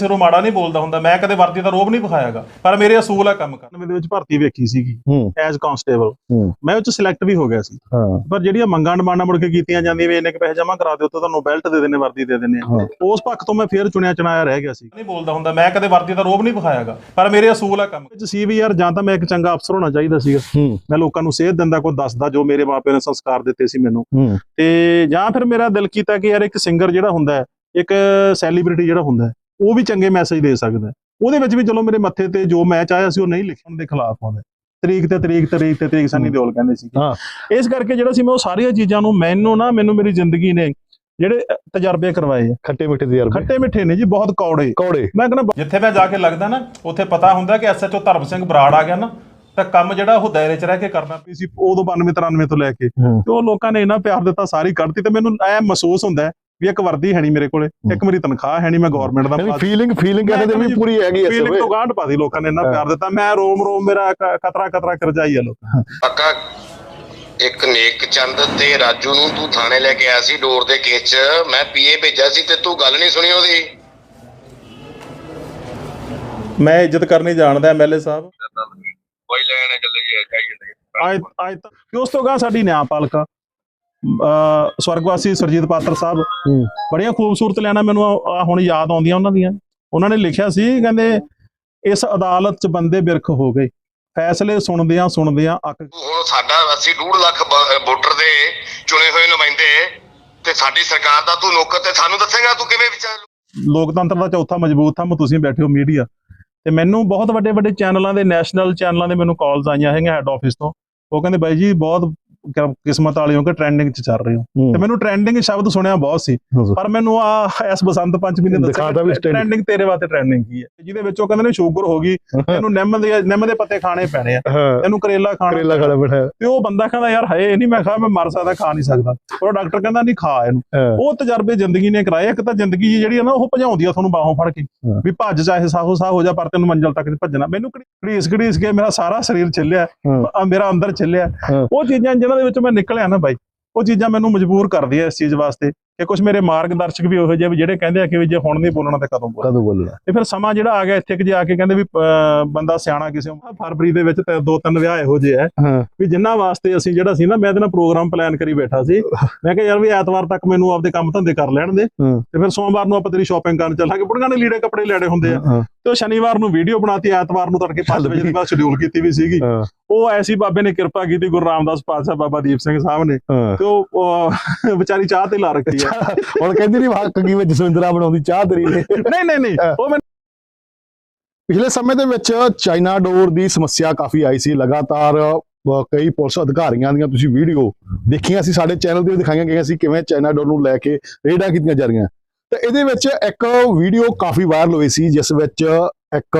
ਸਿਰੋਂ ਮਾੜਾ ਨਹੀਂ ਬੋਲਦਾ ਹੁੰਦਾ ਮੈਂ ਕਦੇ ਵਰਦੀ ਦਾ ਰੋਬ ਨਹੀਂ ਵਿਖਾਇਆਗਾ ਪਰ ਮੇਰੇ ਅਸੂਲ ਆ ਕੰਮ ਕਰਨ। ਦੇ ਵਿੱਚ ਭਰਤੀ ਵੇਖੀ ਸੀਗੀ ਐਜ਼ ਕਾਂਸਟੇਬਲ ਮੈਂ ਉਹ ਚ ਸਿਲੈਕਟ ਵੀ ਹੋ ਗਿਆ ਸੀ। ਪਰ ਜਿਹੜੀਆਂ ਮੰਗਾਂ ਡਿਮਾਂਡਾਂ ਮੁੜ ਕੇ ਕੀਤੀਆਂ ਜਾਂਦੀਆਂ ਵੀ ਇੰਨੇ ਕੁ ਪੈਸੇ ਜਮ੍ਹਾਂ ਕਰਾ ਦਿਓ ਤਾਂ ਤੁਹਾਨੂੰ ਬੈਲਟ ਦੇ ਦਿੰਨੇ ਵਰਦੀ ਦੇ ਦਿੰਨੇ। ਉਸ ਪੱਖ ਤੋਂ ਮੈਂ ਫੇਰ ਚੁਣਿਆ ਚੁਣਾਇਆ ਰਹਿ ਗਿਆ ਸੀ। ਨਹੀਂ ਬੋਲਦਾ ਹੁੰਦਾ ਮੈਂ ਕਦੇ ਵਰਦੀ ਦਾ ਰੋਬ ਨਹੀਂ ਵਿਖਾਇਆਗਾ ਪਰ ਮੇਰੇ ਅਸੂਲ ਆ ਕੰਮ ਵਿੱਚ ਸੀ ਵੀ ਯਾਰ ਜਾਂ ਤਾਂ ਮੈਂ ਇੱਕ ਚੰਗਾ ਅਫਸਰ ਹੋਣਾ ਚਾਹੀਦਾ ਸੀਗਾ। ਮੈਂ ਲੋਕਾਂ ਨੂੰ ਸੇਧ ਦਿੰਦਾ ਕੋਈ ਦੱਸਦਾ ਜੋ ਮੇਰੇ ਮਾਪਿਆਂ ਨੇ ਸੰਸਕਾਰ ਦਿੱਤੇ ਸੀ ਮੈਨੂੰ। ਤੇ ਜਾਂ ਫਿਰ ਮੇਰਾ ਦਿਲ ਕੀਤਾ ਕਿ ਯਾਰ ਇੱਕ ਸਿੰਗਰ ਜਿਹੜਾ ਹੁੰਦਾ ਹੈ ਇੱਕ ਸੈਲੀਬ੍ਰਿਟੀ ਜਿਹੜਾ ਹੁੰਦਾ ਹੈ ਉਹ ਵੀ ਚੰਗੇ ਮੈਸੇਜ ਦੇ ਸਕਦਾ ਹੈ। ਉਹਦੇ ਵਿੱਚ ਵੀ ਚਲੋ ਮੇਰੇ ਮੱਥੇ ਤੇ ਜੋ ਮੈਂ ਚਾਹਿਆ ਸੀ ਉਹ ਨਹੀਂ ਲਿਖਣ ਦੇ ਖਿਲਾਫ ਆਉਂਦਾ ਤਰੀਕ ਤੇ ਤਰੀਕ ਤਰੀਕ ਤੇ ਤਰੀਕ ਸਾਨੀ ਦਿਓਲ ਕਹਿੰਦੇ ਸੀ ਹਾਂ। ਇਸ ਕਰਕੇ ਜਿਹੜਾ ਸੀ ਮੈਂ ਉਹ ਸਾਰੀਆਂ ਚੀਜ਼ਾਂ ਨੂੰ ਮੈਨੂੰ ਨਾ ਮੈਨੂੰ ਮੇਰੀ ਜ਼ਿੰਦਗੀ ਨੇ ਜਿਹੜੇ ਤਜਰਬੇ ਕਰਵਾਏ ਆ। ਖੱਟੇ ਮਿੱਠੇ ਦੇ ਯਾਰ ਖੱਟੇ ਮਿੱਠੇ ਨੇ ਜੀ ਬਹੁਤ ਕੌੜੇ। ਕੌੜੇ। ਮੈਂ ਕਹਿੰਦਾ ਜਿੱਥੇ ਮੈਂ ਜਾ ਕੇ ਲੱਗਦਾ ਨਾ ਉੱਥੇ ਪਤਾ ਹੁੰਦਾ ਕਿ ਐਸਐਚਓ ਧਰਮ ਸਿੰਘ ਬਰਾੜ ਆ ਗਿਆ ਨਾ ਤਾਂ ਕੰਮ ਜਿਹੜਾ ਉਹ ਦਾਇਰੇ 'ਚ ਰਹਿ ਕੇ ਕਰਨਾ ਪਈ ਸੀ ਉਦੋਂ 92 93 ਤੋਂ ਲੈ ਕੇ। ਤੇ ਉਹ ਲੋਕਾਂ ਨੇ ਇੰਨਾ ਪਿਆਰ ਦਿੱਤਾ ਸਾਰੀ ਕੱਢਤੀ ਤੇ ਮੈਨੂੰ ਐ ਮਹਿਸੂਸ ਹੁੰਦਾ ਵੀ ਇੱਕ ਵਰਦੀ ਹੈ ਨਹੀਂ ਮੇਰੇ ਕੋਲੇ ਇੱਕ ਮੇਰੀ ਤਨਖਾਹ ਹੈ ਨਹੀਂ ਮੈਂ ਗਵਰਨਮੈਂਟ ਦਾ ਨਹੀਂ ਫੀਲਿੰਗ ਫੀਲਿੰਗ ਕਹਿੰਦੇ ਵੀ ਪੂਰੀ ਹੈਗੀ ਐ ਫੀਲਿੰਗ ਤੋਂ ਗਾਂਢ ਪਾਦੀ ਲੋਕਾਂ ਨੇ ਇੰਨਾ ਪਿਆਰ ਦਿੱਤਾ। ਮੈਂ ਰੋਮ ਰੋਮ ਮੇਰਾ ਕਤਰਾ ਕਤਰਾ ਕਰਜਾਈ ਆ ਲੋਕ ਪੱਕਾ ਇੱਕ ਨੇਕ ਚੰਦ ਤੇ ਰਾਜੂ ਨੂੰ ਤੂੰ ਥਾਣੇ ਲੈ ਕੇ ਆਇਆ ਸੀ ਡੋਰ ਦੇ ਕੇਸ 'ਚ ਮੈਂ ਪੀਏ ਭੇਜਿਆ ਸੀ ਤੇ ਤੂੰ ਗੱਲ ਨਹੀਂ ਸੁਣੀ ਉਹਦੀ। ਮੈਂ ਇੱਜ਼ਤ ਕਰਨੀ ਜਾਣਦਾ ਐਮਐਲਏ ਸਾਹਿਬ। ਕੋਈ ਲੈਣ ਚੱਲੇ ਜੀ ਅੱਜ ਅੱਜ ਤੱਕ ਤੇ ਉਸ ਤੋਂ ਗਾਂ ਸਾਡੀ ਨਿਆਂਪਾਲਕਾ ਸਵਰਗਵਾਸੀ ਸਰਜੀਤ ਪਾਤਰ ਸਾਹਿਬ। ਬੜੀਆਂ ਖੂਬਸੂਰਤ ਲੈਣਾ ਮੈਨੂੰ ਹੁਣ ਯਾਦ ਆਉਂਦੀਆਂ ਉਹਨਾਂ ਦੀਆਂ। ਉਹਨਾਂ ਨੇ ਲਿਖਿਆ ਸੀ ਕਹਿੰਦੇ ਇਸ ਅਦਾਲਤ 'ਚ ਬੰਦੇ ਬਿਰਖ ਹੋ ਗਏ। ਫੈਸਲੇ ਸੁਣਦਿਆਂ ਸੁਣਦਿਆਂ ਅੱਕ ਹੁਣ ਸਾਡਾ ਅਸੀਂ 2 ਲੱਖ ਵੋਟਰ ਦੇ ਚੁਣੇ ਹੋਏ ਨੁਮਾਇੰਦੇ ਤੇ ਸਾਡੀ ਸਰਕਾਰ ਦਾ ਤੂੰ ਨੌਕਰ ਤੇ ਸਾਨੂੰ ਦੱਸੇਗਾ ਤੂੰ ਕਿਵੇਂ ਵਿਚਾਰ ਲੋਕਤੰਤਰ ਦਾ ਚੌਥਾ ਮਜ਼ਬੂਤ ਥੰਮ ਤੁਸੀਂ ਬੈਠੇ ਹੋ ਮੀਡੀਆ। ਤੇ ਮੈਨੂੰ ਬਹੁਤ ਵੱਡੇ ਵੱਡੇ ਚੈਨਲਾਂ ਦੇ ਨੈਸ਼ਨਲ ਚੈਨਲਾਂ ਦੇ ਮੈਨੂੰ ਕਾਲਸ ਆਈਆਂ ਹੈਗੀਆਂ ਹੈੱਡ ਆਫਿਸ ਤੋਂ। ਉਹ ਕਹਿੰਦੇ ਬਾਈ ਜੀ ਬਹੁਤ ਕਿਸਮਤ ਵਾਲੇ ਹੋ ਕਿ ਟ੍ਰੈਂਡਿੰਗ 'ਚ ਚੱਲ ਰਹੇ ਹੋ। ਤੇ ਮੈਨੂੰ ਟ੍ਰੈਂਡਿੰਗ ਸ਼ਬਦ ਸੁਣਿਆ ਬਹੁਤ ਸੀ ਪਰ ਮੈਨੂੰ ਆ ਇਸ ਬਸੰਤ ਪੰਚਮੀ ਵੀ trending। ਟ੍ਰੈਂਡਿੰਗ ਤੇਰੇ ਵਾਸਤੇ ਟ੍ਰੈਂਡਿੰਗ ਕੀ ਹੈ। ਜਿਹਦੇ ਵਿੱਚ ਉਹ ਕਹਿੰਦੇ ਨੇ ਸ਼ੂਗਰ ਹੋ ਗਈ ਇਹਨੂੰ ਨਿੰਮ ਦੇ ਨਿੰਮ ਦੇ ਪੱਤੇ ਖਾਣੇ ਪੈਣੇ ਆ। ਇਹਨੂੰ ਕਰੇਲਾ ਖਾਣਾ ਕਰੇਲਾ ਖਾਣਾ ਬਿਠਾਇਆ ਤੇ ਉਹ ਬੰਦਾ ਕਹਿੰਦਾ ਯਾਰ ਹਏ ਨਹੀਂ ਮੈਂ ਖਾ ਮੈਂ ਮਰ ਸਕਦਾ ਖਾ ਨਹੀਂ ਸਕਦਾ। ਉਹ ਡਾਕਟਰ ਕਹਿੰਦਾ ਨਹੀਂ ਖਾ ਇਹਨੂੰ। ਉਹ ਤਜਰਬੇ ਜ਼ਿੰਦਗੀ ਨੇ ਕਰਾਏ। ਇੱਕ ਤਾਂ ਜ਼ਿੰਦਗੀ ਜਿਹੜੀ ਹੈ ਨਾ ਉਹ ਭਜਾਉਂਦੀ ਆ ਤੁਹਾਨੂੰ ਬਾਹੋਂ ਫੜ ਕੇ। ਵੀ ਭੱਜ ਚਾਹੇ ਸਾਹੋ ਸਾਹ ਹੋ ਜਾ ਪਰ ਤੈਨੂੰ ਮੰਜ਼ਲ ਤੱਕ ਭੱਜਣਾ। ਮੈਨੂੰ ਘੜੀਸ ਘੜੀਸ ਕੇ ਮੇਰਾ ਸਾਰਾ ਸਰੀਰ ਚੱਲਿਆ ਮੇਰਾ ਅੰਦਰ ਚੱਲਿਆ। ਉਹ ਚੀਜ਼ਾਂ ਜਿਹਨਾਂ ਦੇ ਵਿੱਚ ਮੈਂ ਨਿਕਲਿਆ ਨਾ ਬਾਈ ਉਹ ਚੀਜ਼ਾਂ ਮੈਨੂੰ ਮਜਬੂਰ ਕਰਦੀਆਂ ਇਸ ਚੀਜ਼ ਵਾਸਤੇ ਕਿ ਕੁਝ ਮੇਰੇ ਮਾਰਗਦਰਸ਼ਕ ਵੀ ਉਹੋ ਜਿਹੇ ਵੀ ਜਿਹੜੇ ਕਹਿੰਦੇ ਆ ਕਿ ਜੇ ਹੁਣ ਨਹੀਂ ਬੋਲਣਾ ਤੇ ਕਦੋਂ ਬੋਲਣਾ। ਕਦੋਂ ਬੋਲਣਾ? ਤੇ ਫਿਰ ਸਮਾਂ ਜਿਹੜਾ ਆ ਗਿਆ ਇੱਥੇ ਕਿ ਜੇ ਆ ਕੇ ਕਹਿੰਦੇ ਵੀ ਬੰਦਾ ਸਿਆਣਾ ਕਿਸੇ ਨੂੰ ਫਰਵਰੀ ਦੇ ਵਿੱਚ ਤੇ ਦੋ ਤਿੰਨ ਵਿਆਹ ਇਹੋ ਜਿਹੇ ਆ ਹਾਂ। ਵੀ ਜਿੰਨਾ ਵਾਸਤੇ ਅਸੀਂ ਜਿਹੜਾ ਸੀ ਨਾ ਮੈਂ ਇਹਦੇ ਨਾਲ ਪ੍ਰੋਗਰਾਮ ਪਲਾਨ ਕਰੀ ਬੈਠਾ ਸੀ। ਮੈਂ ਕਿਹਾ ਯਾਰ ਵੀ ਐਤਵਾਰ ਤੱਕ ਮੈਨੂੰ ਆਪਦੇ ਕੰਮ ਧੰਦੇ ਕਰ ਲੈਣ ਦੇ। ਤੇ ਫਿਰ ਸੋਮਵਾਰ ਨੂੰ ਆਪਾਂ ਤੇਰੀ ਸ਼ਾਪਿੰਗ ਕਰਨ ਚੱਲਾਂਗੇ। ਬੁੜੀਆਂ ਨੇ ਲੀੜੇ ਕੱਪੜੇ ਲੈਣੇ ਹੁੰਦੇ ਆ। ਤੇ ਉਹ ਸ਼ਨੀਵਾਰ ਨੂੰ ਵੀਡੀਓ ਬਣਾਤੀ ਐਤਵਾਰ ਨੂੰ ਤੜਕੇ 5 ਵਜੇ ਦੀ ਬਾਅਦ ਸ਼ਡਿਊਲ ਕੀਤੀ ਵੀ ਸੀਗੀ। ਉਹ ਐਸੀ ਬਾਬੇ ਨੇ ਕਿਰਪਾ ਕੀਤੀ ਗੁਰੂ ਰਾਮਦਾਸ ਪਾਤਸ਼ਾਹ ਬਾਬਾ ਦੀਪ ਸਿੰਘ ਸਾਹਿਬ ਨੇ। ਤੇ ਉਹ ਵਿਚਾਰੀ ਚਾਹ ਤੇ ਲਾ ਰੱਖੀ ਆ। ਹੁਣ ਕਹਿੰਦੀ ਨਹੀਂ ਹੱਕ ਕਿਵੇਂ ਜਸਵਿੰਦਰਾ ਬਣਾਉਂਦੀ ਚਾਹ ਤੇਰੀ ਨਹੀਂ ਨਹੀਂ ਨਹੀਂ। ਉਹ ਪਿਛਲੇ ਸਮੇਂ ਦੇ ਵਿੱਚ ਚਾਈਨਾ ਡੋਰ ਦੀ ਸਮੱਸਿਆ ਕਾਫੀ ਆਈ ਸੀ। ਲਗਾਤਾਰ ਕਈ ਪੁਲਿਸ ਅਧਿਕਾਰੀਆਂ ਦੀਆਂ ਤੁਸੀਂ ਵੀਡੀਓ ਦੇਖੀਆਂ ਸੀ ਸਾਡੇ ਚੈਨਲ ਤੇ ਵੀ ਦਿਖਾਈਆਂ ਗਈਆਂ ਸੀ ਕਿਵੇਂ ਚਾਈਨਾ ਡੋਰ ਨੂੰ ਲੈ ਕੇ ਰੇਡਾਂ ਕੀਤੀਆਂ ਜਾ ਰਹੀਆਂ। ਤੇ ਇਹਦੇ ਵਿੱਚ ਇੱਕ ਵੀਡੀਓ ਕਾਫੀ ਵਾਇਰਲ ਹੋਈ ਸੀ, ਜਿਸ ਵਿੱਚ ਇੱਕ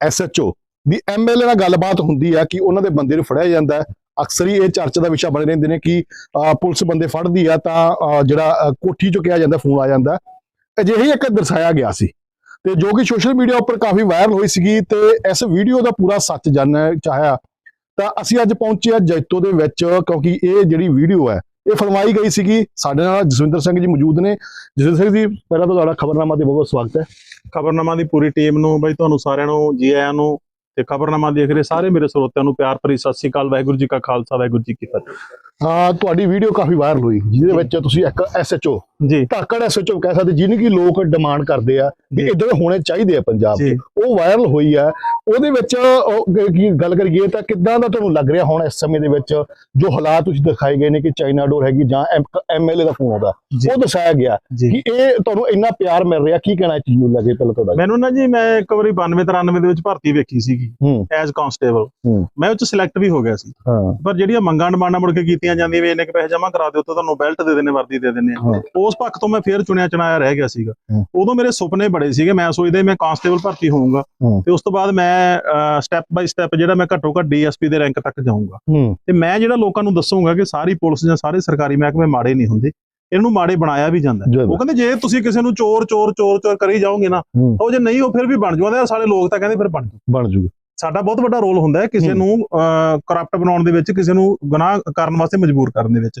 ਐਸਐਚਓ ਦੀ ਐਮਐਲਏ ਨਾਲ ਗੱਲਬਾਤ ਹੁੰਦੀ ਹੈ ਕਿ ਉਹਨਾਂ ਦੇ ਬੰਦੇ ਨੂੰ ਫੜਿਆ ਜਾਂਦਾ ਅਕਸਰ ਹੀ ਇਹ ਚਰਚਾ ਦਾ ਵਿਸ਼ਾ ਬਣੇ ਰਹਿੰਦੇ ਨੇ ਕਿ ਪੁਲਿਸ ਬੰਦੇ ਫੜਦੀ ਆ ਤਾਂ ਜਿਹੜਾ ਕੋਠੀ ਚੋਂ ਕਿਹਾ ਜਾਂਦਾ ਫੋਨ ਆ ਜਾਂਦਾ ਅਜਿਹੀ ਇੱਕ ਦਰਸਾਇਆ ਗਿਆ ਸੀ। ਤੇ ਜੋ ਕਿ ਸੋਸ਼ਲ ਮੀਡੀਆ ਉੱਪਰ ਕਾਫੀ ਵਾਇਰਲ ਹੋਈ ਸੀਗੀ ਤੇ ਇਸ ਵੀਡੀਓ ਦਾ ਪੂਰਾ ਸੱਚ ਜਾਣਨਾ ਚਾਹਿਆ। ਤਾਂ ਅਸੀਂ ਅੱਜ ਪਹੁੰਚੇ ਆ ਜੈਤੋ ਦੇ ਵਿੱਚ, ਕਿਉਂਕਿ ਇਹ ਜਿਹੜੀ ਵੀਡੀਓ ਹੈ ਇਹ ਫਿਲਮਾਈ ਗਈ ਸੀਗੀ, ਸਾਡੇ ਨਾਲ ਜਸਵਿੰਦਰ ਸਿੰਘ ਜੀ ਮੌਜੂਦ ਨੇ। ਜਸਵਿੰਦਰ ਸਿੰਘ ਜੀ, ਪਹਿਲਾਂ ਤਾਂ ਤੁਹਾਡਾ ਖਬਰਨਾਮਾ ਤੇ ਬਹੁਤ ਬਹੁਤ ਸਵਾਗਤ ਹੈ। ਖਬਰਨਾਮਾ ਦੀ ਪੂਰੀ ਟੀਮ ਨੂੰ, ਬਈ ਤੁਹਾਨੂੰ ਸਾਰਿਆਂ ਨੂੰ ਜੀ ਆਇਆਂ ਨੂੰ ਤੇ ਖਬਰਨਾਮਾ ਦੇਖ ਰਹੇ ਸਾਰੇ ਮੇਰੇ ਸਰੋਤਿਆਂ ਨੂੰ ਪਿਆਰ ਭਰੀ ਸਤਿ ਸ੍ਰੀ ਅਕਾਲ, ਵਾਹਿਗੁਰੂ ਜੀ ਕਾ ਖਾਲਸਾ, ਵਾਹਿਗੁਰੂ ਜੀ ਕੀ ਫਤਿਹ। ਹਾਂ ਤੁਹਾਡੀ ਵੀਡੀਓ ਕਾਫੀ ਵਾਇਰਲ ਹੋਈ ਜਿਹਦੇ ਵਿੱਚ ਤੁਸੀਂ ਇੱਕ ਐਸਐਚਓ ਜੀ। ਧਾਕੜ ਐਸਐਚਓ ਕਹਿ ਸਕਦੇ ਜਿਹਨੂੰ ਕਿ ਲੋਕ ਡਿਮਾਂਡ ਕਰਦੇ ਆ ਵੀ। ਇਦਾਂ ਹੋਣੇ ਚਾਹੀਦੇ ਆ ਪੰਜਾਬ 'ਚ ਉਹ ਵਾਇਰਲ ਹੋਈ ਹੈ ਉਹਦੇ ਵਿੱਚ ਗੱਲ ਕਰੀਏ ਤਾਂ ਕਿੱਦਾਂ ਦਾ ਤੁਹਾਨੂੰ ਲੱਗ ਰਿਹਾ ਹੁਣ ਇਸ ਸਮੇਂ ਦੇ ਵਿੱਚ ਜੋ ਹਾਲਾਤ ਤੁਸੀਂ ਦਿਖਾਏ ਗਏ ਨੇ ਕਿ ਚਾਈਨਾ ਡੋਰ ਹੈਗੀ ਜਾਂ ਐਮਐਲਏ ਦਾ ਫੋਨ ਆਉਂਦਾ ਉਹ ਦਰਸਾਇਆ ਗਿਆ ਕਿ ਇਹ ਤੁਹਾਨੂੰ ਇੰਨਾ ਪਿਆਰ ਮਿਲ ਰਿਹਾ ਕੀ ਕਹਿਣਾ ਚੀਜ਼ ਨੂੰ ਲੱਗੇ ਪਹਿਲਾਂ ਤੁਹਾਡਾ? ਮੈਨੂੰ ਨਾ ਜੀ ਮੈਂ ਇੱਕ ਵਾਰੀ 92 93 ਦੇ ਵਿੱਚ ਭਰਤੀ ਵੇਖੀ ਸੀਗੀ ਐਜ਼ ਕਾਂਸਟੇਬਲ। ਮੈਂ ਉਹ ਚ ਸਿਲੈਕਟ ਵੀ ਹੋ ਗਿਆ ਸੀ। ਪਰ ਜਿਹੜੀਆਂ ਮੰਗਾਂ ਡਿਮਾਂਡਾਂ ਮੁੜ ਕੇ ਕੀਤੀਆਂ ਜਾਂਦੀਆਂ ਵੀ ਇੰਨੇ ਕੁ ਪੈਸੇ ਜਮ੍ਹਾਂ ਕਰਾ ਦਿਓ ਤਾਂ ਤੁਹਾਨੂੰ ਬੈਲਟ ਦੇ ਦਿੰਨੇ ਵਰਦੀ ਦੇ ਦਿੰਨੇ ਆ। ਉਸ ਪੱਖ ਤੋਂ ਮੈਂ ਫੇਰ ਚੁਣਿਆ ਚੁਣਾਇਆ ਰਹਿ ਗਿਆ ਸੀਗਾ। ਉਦੋਂ ਮੇਰੇ ਸੁਪਨੇ ਬੜੇ ਸੀਗੇ ਮੈਂ ਸੋਚਦਾ ਮੈਂ ਕਾਂਸਟੇਬਲ ਭਰਤੀ ਹੋਊਂਗਾ। ਤੇ ਉਸ ਤੋਂ ਬਾਅਦ ਮੈਂ ਸਟੈਪ ਬਾਈ ਸਟੈਪ ਜਿਹੜਾ ਮੈਂ ਘੱਟੋ ਘੱਟ ਡੀਐਸਪੀ ਦੇ ਰੈਂਕ ਤੱਕ ਜਾਊਂਗਾ। ਤੇ ਮੈਂ ਜਿਹੜਾ ਲੋਕਾਂ ਨੂੰ ਦੱਸੂਗਾ ਕਿ ਸਾਰੀ ਪੁਲਿਸ ਜਾਂ ਸਾਰੇ ਸਰਕਾਰੀ ਮਹਿਕਮੇ ਮਾੜੇ ਨਹੀਂ ਹੁੰਦੇ। ਇਹਨੂੰ ਮਾੜੇ ਬਣਾਇਆ ਵੀ ਜਾਂਦਾ। ਉਹ ਕਹਿੰਦੇ ਜੇ ਤੁਸੀਂ ਕਿਸੇ ਨੂੰ ਚੋਰ ਚੋਰ ਚੋਰ ਚੋਰ ਕਰੀ ਜਾਓਗੇ ਨਾ ਤਾਂ ਉਹ ਜੇ ਨਹੀਂ ਉਹ ਫਿਰ ਵੀ ਬਣ ਜੂਗਾ। ਸਾਡੇ ਲੋਕ ਤਾਂ ਕਹਿੰਦੇ ਫਿਰ ਬਣ ਜੂ। ਬਣ ਜੂਗਾ। ਸਾਡਾ ਬਹੁਤ ਵੱਡਾ ਰੋਲ ਹੁੰਦਾ ਹੈ ਕਿਸੇ। ਨੂੰ ਕਰਪਟ ਬਣਾਉਣ ਦੇ ਵਿੱਚ ਕਿਸੇ ਨੂੰ ਗੁਨਾਹ ਕਰਨ ਵਾਸਤੇ ਮਜਬੂਰ ਕਰਨ ਦੇ ਵਿੱਚ।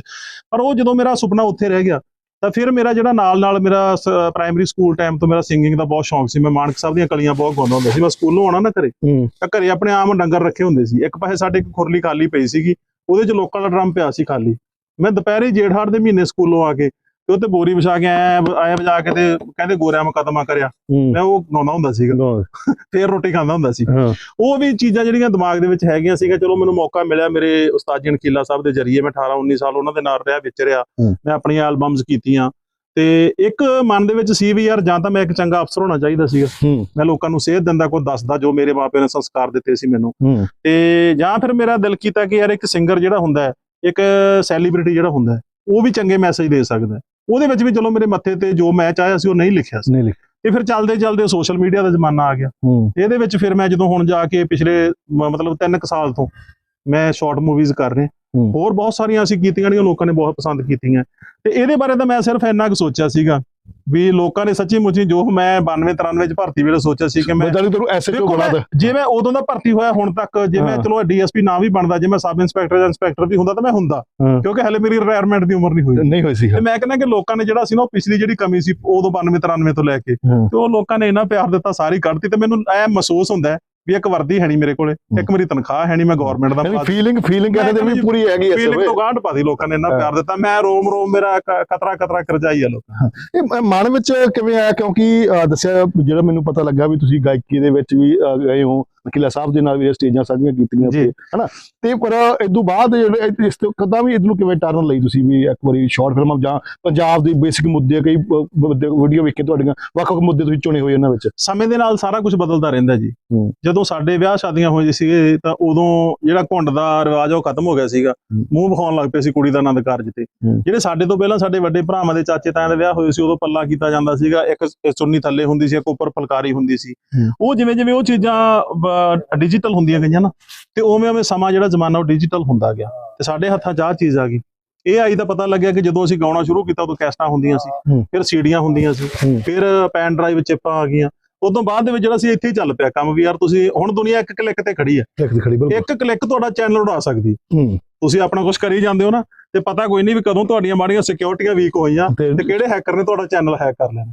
ਪਰ ਉਹ ਜਦੋਂ ਮੇਰਾ ਸੁਪਨਾ ਉੱਥੇ ਰਹਿ ਗਿਆ ਤਾਂ ਫਿਰ ਮੇਰਾ ਜਿਹੜਾ ਨਾਲ ਨਾਲ ਮੇਰਾ ਪ੍ਰਾਇਮਰੀ ਸਕੂਲ ਟਾਈਮ ਤੋਂ ਮੇਰਾ ਸਿੰਗਿੰਗ ਦਾ ਬਹੁਤ ਸ਼ੌਂਕ ਸੀ। ਮੈਂ ਮਾਨਕ ਸਾਹਿਬ ਦੀਆਂ ਕਲੀਆਂ ਬਹੁਤ ਗਾਉਂਦਾ ਹੁੰਦਾ ਸੀ। ਮੈਂ ਸਕੂਲੋਂ ਆਉਣਾ ਨਾ ਘਰੇ ਤਾਂ ਘਰੇ ਆਪਣੇ ਆਮ ਡੰਗਰ ਰੱਖੇ ਹੁੰਦੇ ਸੀ। ਇੱਕ ਪਾਸੇ ਸਾਡੇ ਇੱਕ ਖੁਰਲੀ ਖਾਲੀ ਪਈ ਸੀਗੀ ਉਹਦੇ 'ਚ ਲੋਕਾਂ ਦਾ ਡਰਮ ਪਿਆ ਸੀ ਖਾਲੀ। ਮੈਂ ਦੁਪਹਿਰੇ ਜੇਠ ਹਾੜ ਦੇ ਮਹੀਨੇ ਸਕੂਲੋਂ ਆ ਕੇ ਤੇ ਉੱਤੇ ਬੋਰੀ ਵਿਛਾ ਕੇ ਆਇਆ ਆਇਆ ਵਜਾ ਕੇ ਤੇ ਕਹਿੰਦੇ ਗੋਰਿਆਂ ਮੁਕੱਦਮਾ ਕਰਿਆ। ਮੈਂ ਉਹ ਗਾਉਂਦਾ ਹੁੰਦਾ ਸੀਗਾ। ਫੇਰ ਰੋਟੀ ਖਾਂਦਾ ਹੁੰਦਾ ਸੀ। ਉਹ ਵੀ ਚੀਜ਼ਾਂ ਜਿਹੜੀਆਂ ਦਿਮਾਗ ਦੇ ਵਿੱਚ ਹੈਗੀਆਂ ਸੀਗਾ ਚਲੋ ਮੈਨੂੰ ਮੌਕਾ ਮਿਲਿਆ ਮੇਰੇ ਉਸਤਾਦ ਜੀ ਨਕੀਲਾ ਸਾਹਿਬ ਦੇ ਜਰੀਏ ਮੈਂ 18 19 ਸਾਲ ਉਹਨਾਂ ਦੇ ਨਾਲ ਰਿਹਾ ਵਿਚਰਿਆ ਹੂੰ। ਮੈਂ ਆਪਣੀਆਂ ਐਲਬਮਸ ਕੀਤੀਆਂ। ਤੇ ਇੱਕ ਮਨ ਦੇ ਵਿੱਚ ਸੀ ਵੀ ਯਾਰ ਜਾਂ ਤਾਂ ਮੈਂ ਇੱਕ ਚੰਗਾ ਅਫਸਰ ਹੋਣਾ ਚਾਹੀਦਾ ਸੀਗਾ। ਮੈਂ ਲੋਕਾਂ ਨੂੰ ਸੇਧ ਦਿੰਦਾ ਕੋਈ ਦੱਸਦਾ ਜੋ ਮੇਰੇ ਮਾਪਿਆਂ ਨੇ ਸੰਸਕਾਰ ਦਿੱਤੇ ਸੀ ਮੈਨੂੰ। ਤੇ ਜਾਂ ਫਿਰ ਮੇਰਾ ਦਿਲ ਕੀਤਾ ਕਿ ਯਾਰ ਇੱਕ ਸਿੰਗਰ ਜਿਹੜਾ ਹੁੰਦਾ ਹੈ ਇੱਕ ਸੈਲੀਬ੍ਰਿਟੀ ਜਿਹੜਾ ਹੁੰਦਾ ਹੈ ਉਹ ਵੀ ਚੰਗੇ ਮੈਸੇਜ ਦੇ ਸਕਦਾ ਉਹਦੇ ਵਿੱਚ ਵੀ ਚਲੋ ਮੇਰੇ ਮੱਥੇ ਤੇ ਜੋ ਮੈਂ ਚਾਹਿਆ ਸੀ ਉਹ ਨਹੀਂ ਲਿਖਿਆ ਸੀ। ਨਹੀਂ ਲਿਖ ਤੇ ਫਿਰ ਚੱਲਦੇ ਚੱਲਦੇ ਸੋਸ਼ਲ ਮੀਡੀਆ ਦਾ ਜ਼ਮਾਨਾ ਆ ਗਿਆ। ਇਹਦੇ ਵਿੱਚ ਫਿਰ ਮੈਂ ਜਦੋਂ ਹੁਣ ਜਾ ਕੇ ਪਿਛਲੇ ਮਤਲਬ 3 ਸਾਲ ਤੋਂ ਮੈਂ ਸ਼ਾਰਟ ਮੂਵੀਜ਼ ਕਰ ਰਿਹਾ। ਹੋਰ ਬਹੁਤ ਸਾਰੀਆਂ ਅਸੀਂ ਕੀਤੀਆਂ ਜਿਹੜੀਆਂ ਲੋਕਾਂ ਨੇ ਬਹੁਤ ਪਸੰਦ ਕੀਤੀਆਂ। ਤੇ ਇਹਦੇ ਬਾਰੇ ਤਾਂ ਮੈਂ ਸਿਰਫ ਇੰਨਾ ਕੁ ਸੋਚਿਆ ਸੀਗਾ ਵੀ ਲੋਕਾਂ ਨੇ ਸੱਚੀ ਮੁੱਚੀ ਜੋ ਮੈਂ 92 93 ਚ ਭਰਤੀ ਵੇਲੇ ਸੋਚਿਆ ਸੀ ਕਿ ਮੈਂ ਬਦਲੀ ਤੁਹਾਨੂੰ ਐਸਐਚਓ ਬਣਾ ਦੇ ਮੈਂ- ਜੇ ਮੈਂ ਉਦੋਂ ਦਾ ਭਰਤੀ ਹੋਇਆ ਹੁਣ ਤੱਕ ਜੇ ਮੈਂ ਹਾਂ। ਚਲੋ ਡੀਐਸਪੀ ਨਾ ਵੀ ਬਣਦਾ ਜੇ ਮੈਂ ਸਬ ਇੰਸਪੈਕਟਰ ਜਾਂ ਇੰਸਪੈਕਟਰ ਵੀ ਹੁੰਦਾ ਤਾਂ ਮੈਂ ਹੁੰਦਾ। ਕਿਉਂਕਿ ਹਲੇ ਮੇਰੀ ਰਿਟਾਇਰਮੈਂਟ ਦੀ ਉਮਰ ਨਹੀਂ ਹੋਈ ਨਹੀਂ ਹੋਈ ਸੀ ਤੇ ਮੈਂ ਕਹਿੰਦਾ ਕਿ ਲੋਕਾਂ ਨੇ ਜਿਹੜਾ ਸੀ ਨਾ ਉਹ ਪਿਛਲੀ ਜਿਹੜੀ ਕਮੀ ਸੀ ਉਦੋਂ 92 93 ਤੋਂ ਲੈ ਕੇ। ਤੇ ਉਹ ਲੋਕਾਂ ਨੇ ਇੰਨਾ ਪਿਆਰ ਦਿੱਤਾ ਸਾਰੀ ਕੱਢਤੀ ਤੇ ਮੈਨੂੰ ਐ ਮਹਿਸੂਸ ਹੁੰਦਾ ਹੈ ਵੀ ਇੱਕ ਵਰਦੀ ਹੈ ਨਹੀਂ ਮੇਰੇ ਕੋਲੇ ਇੱਕ ਮੇਰੀ ਤਨਖਾਹ ਹੈ ਨਹੀਂ ਮੈਂ ਗਵਰਨਮੈਂਟ ਦਾ ਫੀਲਿੰਗ ਫੀਲਿੰਗ ਕਹਿੰਦੇ ਵੀ ਪੂਰੀ ਹੈਗੀ ਐ ਫੀਲਿੰਗ ਤੋਂ ਗਾਂਢ ਪਾਦੀ ਲੋਕਾਂ ਨੇ ਇੰਨਾ। ਪਿਆਰ ਦਿੱਤਾ। ਮੈਂ ਰੋਮ ਰੋਮ ਮੇਰਾ ਕਤਰਾ ਕਤਰਾ ਕਰਜਾਈ ਆ ਲੋਕਾਂ ਇਹ ਮਨ ਵਿੱਚ ਕਿਵੇਂ ਆਇਆ? ਕਿਉਂਕਿ ਦੱਸਿਆ ਜਿਹੜਾ ਮੈਨੂੰ ਪਤਾ ਲੱਗਾ ਵੀ ਤੁਸੀਂ ਗਾਇਕੀ ਦੇ ਵਿੱਚ ਵੀ ਗਏ ਹੋ। ਵਕੀਲਾ ਸਾਹਿਬ ਦੇ ਨਾਲ ਵੀ ਸਟੇਜਾਂ ਸਾਂਝੀਆਂ ਕੀਤੀਆਂ। ਤੇ ਹਨਾ ਤੇ ਪਰ ਇਸ ਤੋਂ ਬਾਅਦ ਇਸ ਤੋਂ ਕਦਾਂ ਵੀ ਇਹਨੂੰ ਕਿਵੇਂ ਟਰਨ ਲਈ ਤੁਸੀਂ ਵੀ ਇੱਕ ਵਾਰੀ ਸ਼ਾਰਟ ਫਿਲਮਾਂ ਜਾਂ ਪੰਜਾਬ ਦੀ ਬੇਸਿਕ ਮੁੱਦੇ ਕਈ ਵੀਡੀਓ ਵੇਖ ਕੇ ਤੁਹਾਡੀਆਂ ਵੱਖ ਵੱਖ ਮੁੱਦੇ ਤੁਸੀਂ ਚੁਣੇ ਹੋਏ ਉਹਨਾਂ ਵਿੱਚ ਸਮੇਂ ਦੇ ਨਾਲ ਸਾਰਾ ਕੁਝ ਬਦਲਦਾ ਰਹਿੰਦਾ ਜੀ। ਜਦੋਂ ਸਾਡੇ ਵਿਆਹ ਸ਼ਾਦੀਆਂ ਹੋਏ ਸੀਗੇ ਤਾਂ ਉਦੋਂ ਜਿਹੜਾ ਘੁੰਡ ਦਾ ਰਿਵਾਜ ਉਹ ਖਤਮ ਹੋ ਗਿਆ ਸੀਗਾ। ਮੂੰਹ ਵਿਖਾਉਣ ਲੱਗ ਪਏ ਸੀ ਕੁੜੀ ਦਾ ਆਨੰਦ ਕਾਰਜ ਤੇ। ਜਿਹੜੇ ਸਾਡੇ ਤੋਂ ਪਹਿਲਾਂ ਸਾਡੇ ਵੱਡੇ ਭਰਾਵਾਂ ਦੇ ਚਾਚੇ ਤਾਇਆਂ ਦੇ ਵਿਆਹ ਹੋਏ ਸੀ ਉਦੋਂ ਪੱਲਾ ਕੀਤਾ ਜਾਂਦਾ ਸੀਗਾ ਇੱਕ ਚੁੰਨੀ ਥੱਲੇ ਹੁੰਦੀ ਸੀ ਇੱਕ ਉੱਪਰ ਫੁਲਕਾਰੀ ਹੁੰਦੀ ਸੀ। ਉਹ ਜਿਵੇਂ ਜਿਵੇਂ ਉਹ ਚੀਜ਼ਾਂ ਡਿਜੀਟਲ ਹੁੰਦੀਆਂ ਗਈਆਂ ਨਾ ਤੇ ਉਵੇਂ ਉਵੇਂ ਸਮਾਂ ਜਿਹੜਾ ਜ਼ਮਾਨਾ ਉਹ ਡਿਜੀਟਲ ਹੁੰਦਾ ਗਿਆ। ਤੇ ਸਾਡੇ ਹੱਥਾਂ 'ਚ ਆਹ ਚੀਜ਼ ਆ ਗਈ। ਇਹ ਆਈ ਤਾਂ ਪਤਾ ਲੱਗਿਆ ਕਿ ਜਦੋਂ ਅਸੀਂ ਗਾਉਣਾ ਸ਼ੁਰੂ ਕੀਤਾ ਉਦੋਂ ਕੈਸਟਾਂ ਹੁੰਦੀਆਂ ਸੀ। ਫਿਰ ਸੀਡੀਆਂ ਹੁੰਦੀਆਂ ਸੀ। ਫਿਰ ਪੈਨ ਡਰਾਈਵ ਚਿੱਪਾਂ ਆ ਗਈਆਂ। ਉਦੋਂ ਬਾਅਦ ਦੇ ਵਿੱਚ ਜਿਹੜਾ ਸੀ ਇੱਥੇ ਹੀ ਚੱਲ ਪਿਆ ਕੰਮ ਵੀ। ਯਾਰ ਤੁਸੀਂ ਹੁਣ ਦੁਨੀਆ ਇੱਕ ਕਲਿੱਕ ਤੇ ਖੜੀ ਹੈ ਇੱਕ ਦੀ ਕਲਿੱਕ ਤੁਹਾਡਾ ਚੈਨਲ ਉਡਾ ਸਕਦੀ। ਹੂੰ। ਤੁਸੀਂ ਆਪਣਾ ਕੁਝ ਕਰੀ ਜਾਂਦੇ ਹੋ ਨਾ ਤੇ ਪਤਾ ਕੋਈ ਨਹੀਂ ਵੀ ਕਦੋਂ ਤੁਹਾਡੀਆਂ ਮਾੜੀਆਂ ਸਿਕਿਉਰਿਟੀਆਂ ਵੀਕ ਹੋਈਆਂ ਤੇ ਕਿਹੜੇ ਹੈਕਰ ਨੇ ਤੁਹਾਡਾ ਚੈਨਲ ਹੈਕ ਕਰ ਲੈਣਾ।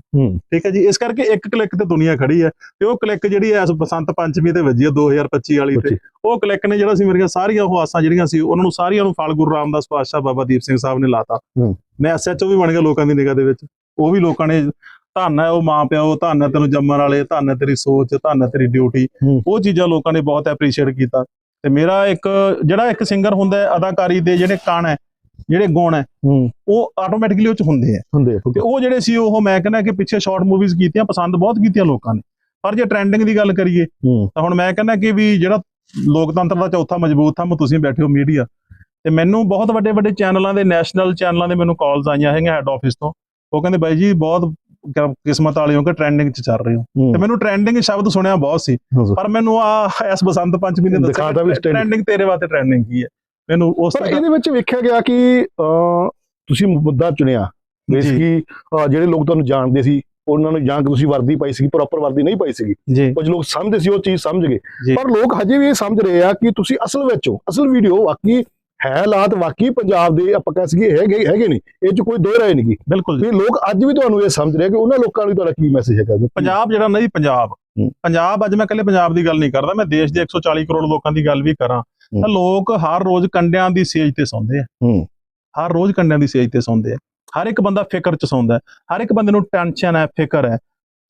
ਠੀਕ ਹੈ ਜੀ? ਇਸ ਕਰਕੇ ਇੱਕ ਕਲਿੱਕ ਤੇ ਦੁਨੀਆ ਖੜੀ ਹੈ ਤੇ ਉਹ ਕਲਿੱਕ ਜਿਹੜੀ ਐ ਬਸੰਤ ਪੰਚਮੀ ਤੇ ਵੱਜੀ ਆ 2025 ਵਾਲੀ ਤੇ ਉਹ ਕਲਿੱਕ ਨੇ ਜਿਹੜਾ ਸੀ ਮੇਰੀਆਂ ਸਾਰੀਆਂ ਉਹ ਆਸਾਂ ਜਿਹੜੀਆਂ ਸੀ ਉਹਨਾਂ ਨੂੰ ਸਾਰੀਆਂ ਨੂੰ ਫਲ ਗੁਰੂ ਰਾਮਦਾਸ ਪਾਤਸ਼ਾਹ ਬਾਬਾ ਦੀਪ ਸਿੰਘ ਸਾਹਿਬ ਨੇ ਲਾਤਾ। ਮੈਂ ਐਸਐਚਓ ਵੀ ਬਣ ਗਿਆ ਲੋਕਾਂ ਦੀ ਨਿਗਾਹ ਦੇ ਵਿੱਚ। ਉਹ ਵੀ ਲੋਕਾਂ ਨੇ ਧੰਨ ਹੈ ਉਹ ਮਾਂ ਪਿਓ ਧੰਨ ਹੈ ਤੈਨੂੰ ਜੰਮਣ ਵਾਲੇ ਧੰਨ ਹੈ ਤੇਰੀ ਸੋਚ ਧੰਨ ਹੈ ਤੇਰੀ ਡਿਊਟੀ। ਉਹ ਚੀਜ਼ਾਂ ਲੋਕਾਂ ਨੇ ਬਹੁਤ ਐਪਰੀਸ਼ੀਏਟ ਕੀਤਾ। ਤੇ ਮੇਰਾ ਇੱਕ ਜਿਹੜਾ ਇੱਕ ਸਿੰਗਰ ਹੁੰਦਾ ਹੈ ਅਦਾਕਾਰੀ ਦੇ ਜਿਹੜੇ ਕਣ ਹੈ ਜਿਹੜੇ ਗੁਣ ਹੈ ਉਹ ਆਟੋਮੈਟਿਕਲੀ ਉਹ ਚ ਹੁੰਦੇ ਆ ਹੁੰਦੇ ਤੇ ਉਹ ਜਿਹੜੇ ਸੀ ਉਹ ਮੈਂ ਕਹਿੰਦਾ ਕਿ ਪਿੱਛੇ ਸ਼ਾਰਟ ਮੂਵੀਜ਼ ਕੀਤੀਆਂ ਪਸੰਦ ਬਹੁਤ ਕੀਤੀਆਂ ਲੋਕਾਂ ਨੇ। ਪਰ ਜੇ ਟ੍ਰੈਂਡਿੰਗ ਦੀ ਗੱਲ ਕਰੀਏ ਤਾਂ ਹੁਣ ਮੈਂ ਕਹਿੰਦਾ ਕਿ ਵੀ ਜਿਹੜਾ ਲੋਕਤੰਤਰ ਦਾ ਚੌਥਾ ਮਜ਼ਬੂਤ ਥੰਮ ਤੁਸੀਂ ਬੈਠੇ ਹੋ ਮੀਡੀਆ ਤੇ ਮੈਨੂੰ ਬਹੁਤ ਵੱਡੇ ਵੱਡੇ ਚੈਨਲਾਂ ਦੇ ਨੈਸ਼ਨਲ ਚੈਨਲਾਂ ਦੇ ਮੈਨੂੰ ਕਾਲਸ ਆਈਆਂ ਹੈਗੀਆਂ ਹੈੱਡ ਆਫਿਸ ਤੋਂ। ਉਹ ਕਹਿੰਦੇ ਬਾਈ ਜੀ ਬਹੁਤ ਕਿਸਮਤ ਵਾਲੇ ਹੋ ਕਿ ਟ੍ਰੈਂਡਿੰਗ 'ਚ ਚੱਲ ਰਹੇ ਹੋ। ਤੇ ਮੈਨੂੰ ਟ੍ਰੈਂਡਿੰਗ ਸ਼ਬਦ ਸੁਣਿਆ ਬਹੁਤ ਸੀ। ਪਰ ਮੈਨੂੰ ਆ ਇਸ ਬਸੰਤ ਪੰਚਮੀ ਨੇ ਦੱਸਿਆ। ਟ੍ਰੈਂਡਿੰਗ ਤੇਰੇ ਵਾਸਤੇ ਟ੍ਰੈਂਡਿੰਗ ਕੀ ਹੈ। ਮੈਨੂੰ ਉਸ ਪਰ ਇਹਦੇ ਵਿੱਚ ਵੇਖਿਆ ਗਿਆ ਕਿ ਤੁਸੀਂ ਮੁੱਦਾ ਚੁਣਿਆ। ਬੇਸਿਕਲੀ ਜਿਹੜੇ ਲੋਕ ਤੁਹਾਨੂੰ ਜਾਣਦੇ ਸੀ ਉਹਨਾਂ ਨੂੰ ਜਾਂ ਕਿ ਤੁਸੀਂ ਵਰਦੀ ਪਾਈ ਸੀ ਪ੍ਰੋਪਰ ਵਰਦੀ ਨਹੀਂ ਪਾਈ ਸੀਗੀ। ਕੁਝ ਲੋਕ ਸਮਝਦੇ ਸੀ ਉਹ ਚੀਜ਼ ਸਮਝ ਗਏ। ਪਰ ਲੋਕ ਹਜੇ ਵੀ ਇਹ ਸਮਝ ਰਹੇ ਆ ਕਿ ਤੁਸੀਂ ਅਸਲ ਵਿੱਚ ਹੋ ਅਸਲ ਵੀਡੀਓ ਵਾਕਈ ਹੈ ਹਾਲਾਤ ਵਾਕਈ ਪੰਜਾਬ ਦੇ ਆਪਾਂ ਕਹਿ ਸਕੀਏ ਹੈਗੇ ਹੈਗੇ ਨਹੀਂ ਇਹ ਚ ਕੋਈ ਦੋ ਰਾਏ ਨਹੀਂ ਬਿਲਕੁਲ ਜੀ। ਵੀ ਲੋਕ ਅੱਜ ਵੀ ਤੁਹਾਨੂੰ ਇਹ ਸਮਝ ਰਹੇ ਕਿ ਉਹਨਾਂ ਲੋਕਾਂ ਲਈ ਤੁਹਾਡਾ ਕੀ ਮੈਸੇਜ ਹੈਗਾ? ਪੰਜਾਬ ਜਿਹੜਾ ਨਹੀਂ ਪੰਜਾਬ। ਪੰਜਾਬ ਅੱਜ ਮੈਂ ਇਕੱਲੇ ਪੰਜਾਬ ਦੀ ਗੱਲ ਨਹੀਂ ਕਰਦਾ ਮੈਂ ਦੇਸ਼ ਦੇ 140 ਕਰੋੜ ਲੋਕਾਂ ਦੀ ਗੱਲ ਵੀ ਕਰਾਂ। ਤਾਂ ਲੋਕ ਹਰ ਰੋਜ਼ ਕੰਡਿਆਂ ਦੀ ਸੇਜ ਤੇ ਸੌਂਦੇ ਆ। ਹਰ ਰੋਜ਼ ਕੰਡਿਆਂ ਦੀ ਸੇਜ ਤੇ ਸੌਂਦੇ ਆ। ਹਰ ਇੱਕ ਬੰਦਾ ਫਿਕਰ ਚ ਸੌਂਦਾ ਹਰ ਇੱਕ ਬੰਦੇ ਨੂੰ ਟੈਨਸ਼ਨ ਹੈ ਫਿਕਰ ਹੈ।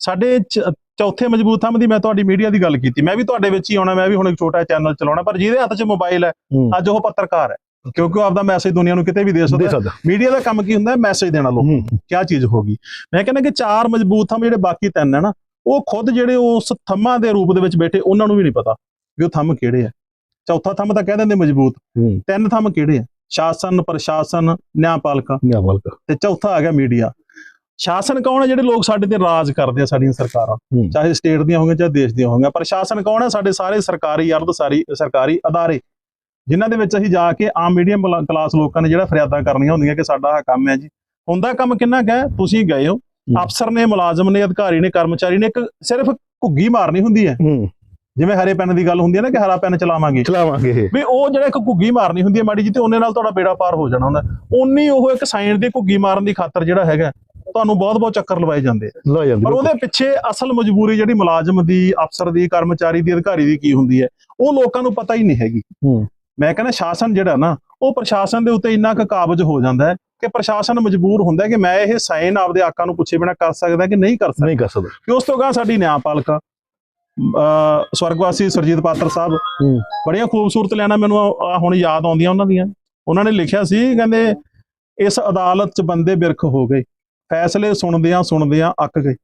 ਸਾਡੇ ਚੌਥੇ ਮਜ਼ਬੂਤ ਥੰਮ ਦੀ ਮੈਂ ਤੁਹਾਡੀ ਮੀਡੀਆ ਦੀ ਗੱਲ ਕੀਤੀ। ਮੈਂ ਵੀ ਤੁਹਾਡੇ ਵਿੱਚ ਹੀ ਆਉਣਾ ਮੈਂ ਵੀ ਹੁਣ ਇੱਕ ਛੋਟਾ ਚੈਨਲ ਚਲਾਉਣਾ ਪਰ ਜਿਹਦੇ ਹੱਥ 'ਚ ਮੋਬਾਈਲ ਹੈ ਅੱਜ ਉਹ ਪੱਤਰਕਾਰ ਹੈ। ਕਿਉਂਕਿ ਉਹ ਆਪਦਾ ਮੈਸੇਜ ਦੁਨੀਆ ਨੂੰ ਕਿਤੇ ਵੀ ਦੇ ਸਕਦਾ। ਮੀਡੀਆ ਦਾ ਕੰਮ ਕੀ ਹੁੰਦਾ ਮੈਸੇਜ ਦੇਣਾ ਲੋਕਾਂ ਨੂੰ। ਕਿਆ ਚੀਜ਼ ਹੋਗੀ ਮੈਂ ਕਹਿੰਦਾ ਕਿ ਚਾਰ ਮਜ਼ਬੂਤ ਥੰਮ ਜਿਹੜੇ ਬਾਕੀ ਤਿੰਨ ਹੈ ਨਾ ਉਹ ਖੁਦ ਜਿਹੜੇ ਉਸ ਥੰਮਾਂ ਦੇ ਰੂਪ ਦੇ ਵਿੱਚ ਬੈਠੇ ਉਹਨਾਂ ਨੂੰ ਵੀ ਨਹੀਂ ਪਤਾ ਵੀ ਉਹ ਥੰਮ ਕਿਹੜੇ ਆ ਚੌਥਾ ਥੰਮ ਤਾਂ ਕਹਿ ਦਿੰਦੇ ਮਜ਼ਬੂਤ। ਤਿੰਨ ਥੰਮ ਕਿਹੜੇ ਆ ਸ਼ਾਸਨ ਪ੍ਰਸ਼ਾਸਨ ਨਿਆਂਪਾਲਿਕਾ ਨਿਆ ਬਲਕ ਤੇ ਚੌਥਾ ਆ ਗਿਆ ਮੀਡੀਆ ਸ਼ਾਸਨ ਕੌਣ ਹੈ ਜਿਹੜੇ ਲੋਕ ਸਾਡੇ ਤੇ ਰਾਜ ਕਰਦੇ ਆ ਸਾਡੀਆਂ ਸਰਕਾਰਾਂ। ਚਾਹੇ ਸਟੇਟ ਦੀਆਂ ਹੋਣਗੀਆਂ ਚਾਹੇ ਦੇਸ਼ ਦੀਆਂ ਹੋਣਗੀਆਂ ਪ੍ਰਸ਼ਾਸਨ ਕੌਣ ਹੈ? ਸਾਡੇ ਸਾਰੇ ਸਰਕਾਰੀ ਅਰਧ ਸਾਰੀ ਸਰਕਾਰੀ ਅਦਾਰੇ ਜਿਨ੍ਹਾਂ ਦੇ ਵਿੱਚ ਅਸੀਂ ਜਾ ਕੇ ਆਮ ਮੀਡੀਅਮ ਕਲਾਸ ਲੋਕਾਂ ਨੇ ਜਿਹੜਾ ਫਰਿਆਦਾਂ ਕਰਨੀਆਂ ਹੁੰਦੀਆਂ ਕਿ ਸਾਡਾ ਆਹ ਕੰਮ ਹੈ ਜੀ। ਹੁੰਦਾ ਕੰਮ ਕਿੰਨਾ ਹੈ? ਤੁਸੀਂ ਗਏ ਹੋ। ਅਫਸਰ ਨੇ ਮੁਲਾਜ਼ਮ ਨੇ ਅਧਿਕਾਰੀ ਨੇ ਕਰਮਚਾਰੀ ਨੇ ਇੱਕ ਸਿਰਫ ਘੁੱਗੀ ਮਾਰਨੀ ਹੁੰਦੀ ਹੈ। ਜਿਵੇਂ ਹਰੇ ਪੈਨ ਦੀ ਗੱਲ ਹੁੰਦੀ ਹੈ ਨਾ ਕਿ ਹਰਾ ਪੈਨ ਚਲਾਵਾਂਗੇ। ਚਲਾਵਾਂਗੇ। ਵੀ ਉਹ ਜਿਹੜਾ ਇੱਕ ਘੁੱਗੀ ਮਾਰਨੀ ਹੁੰਦੀ ਹੈ ਮਾੜੀ ਜੀ ਤੇ ਉਹਨੇ ਨਾਲ ਤੁਹਾਡਾ ਬੇੜਾ ਪਾਰ ਹੋ ਜਾਣਾ ਹੁੰਦਾ। ਉਨੀ ਉਹ ਇੱਕ ਸਾਇੰਸ ਦੀ ਘੁੱਗੀ ਮਾਰਨ ਦੀ ਖਾਤਰ ਜਿਹੜਾ ਹੈਗਾ ਤੁਹਾਨੂੰ ਬਹੁਤ ਬਹੁਤ ਚੱਕਰ ਲਵਾਏ ਜਾਂਦੇ ਆ। ਲੋ ਜਾਂਦੇ ਪਰ ਉਹਦੇ ਪਿੱਛੇ ਅਸਲ ਮਜਬੂਰੀ ਜਿਹੜੀ ਮੁਲਾਜ਼ਮ ਦੀ ਅਫਸਰ ਦੀ ਕਰਮਚਾਰੀ ਦੀ ਅਧਿਕਾਰੀ ਦੀ ਕੀ ਹੁੰਦੀ ਹੈ ਉਹ ਲੋਕਾਂ ਨੂੰ ਪਤਾ ਹੀ ਨਹੀਂ ਹੈਗੀ। ਮੈਂ ਕਹਿੰਦਾ ਸ਼ਾਸਨ ਜਿਹੜਾ ਨਾ ਉਹ ਪ੍ਰਸ਼ਾਸਨ ਦੇ ਉੱਤੇ ਇੰਨਾ ਕੁ ਕਾਬਜ ਹੋ ਜਾਂਦਾ ਹੈ ਕਿ ਪ੍ਰਸ਼ਾਸਨ ਮਜਬੂਰ ਹੁੰਦਾ ਕਿ ਮੈਂ ਇਹ ਸਾਈਨ ਆਪਦੇ ਆਕਾਂ ਨੂੰ ਪੁੱਛੇ ਬਿਨਾ ਕਰ ਸਕਦਾ ਕਿ ਨਹੀਂ ਕਰ ਸਕਦਾ। ਨਹੀਂ ਕਰ ਸਕਦਾ। ਕਿ ਉਸ ਤੋਂ ਗਾਂ ਸਾਡੀ ਨਿਆਂਪਾਲਿਕਾ ਸਵਰਗਵਾਸੀ ਸਰਜੀਤ ਪਾਤਰ ਸਾਹਿਬ। ਬੜੀਆਂ ਖੂਬਸੂਰਤ ਲੈਣਾ ਮੈਨੂੰ ਹੁਣ ਯਾਦ ਆਉਂਦੀਆਂ ਉਹਨਾਂ ਦੀਆਂ। ਉਹਨਾਂ ਨੇ ਲਿਖਿਆ ਸੀ ਕਹਿੰਦੇ ਇਸ ਅਦਾਲਤ 'ਚ ਬੰਦੇ ਬਿਰਖ ਹੋ ਗਏ। ਫੈਸਲੇ ਸੁਣਦਿਆਂ ਸੁਣਦਿਆਂ ਅੱਕ ਗਏ।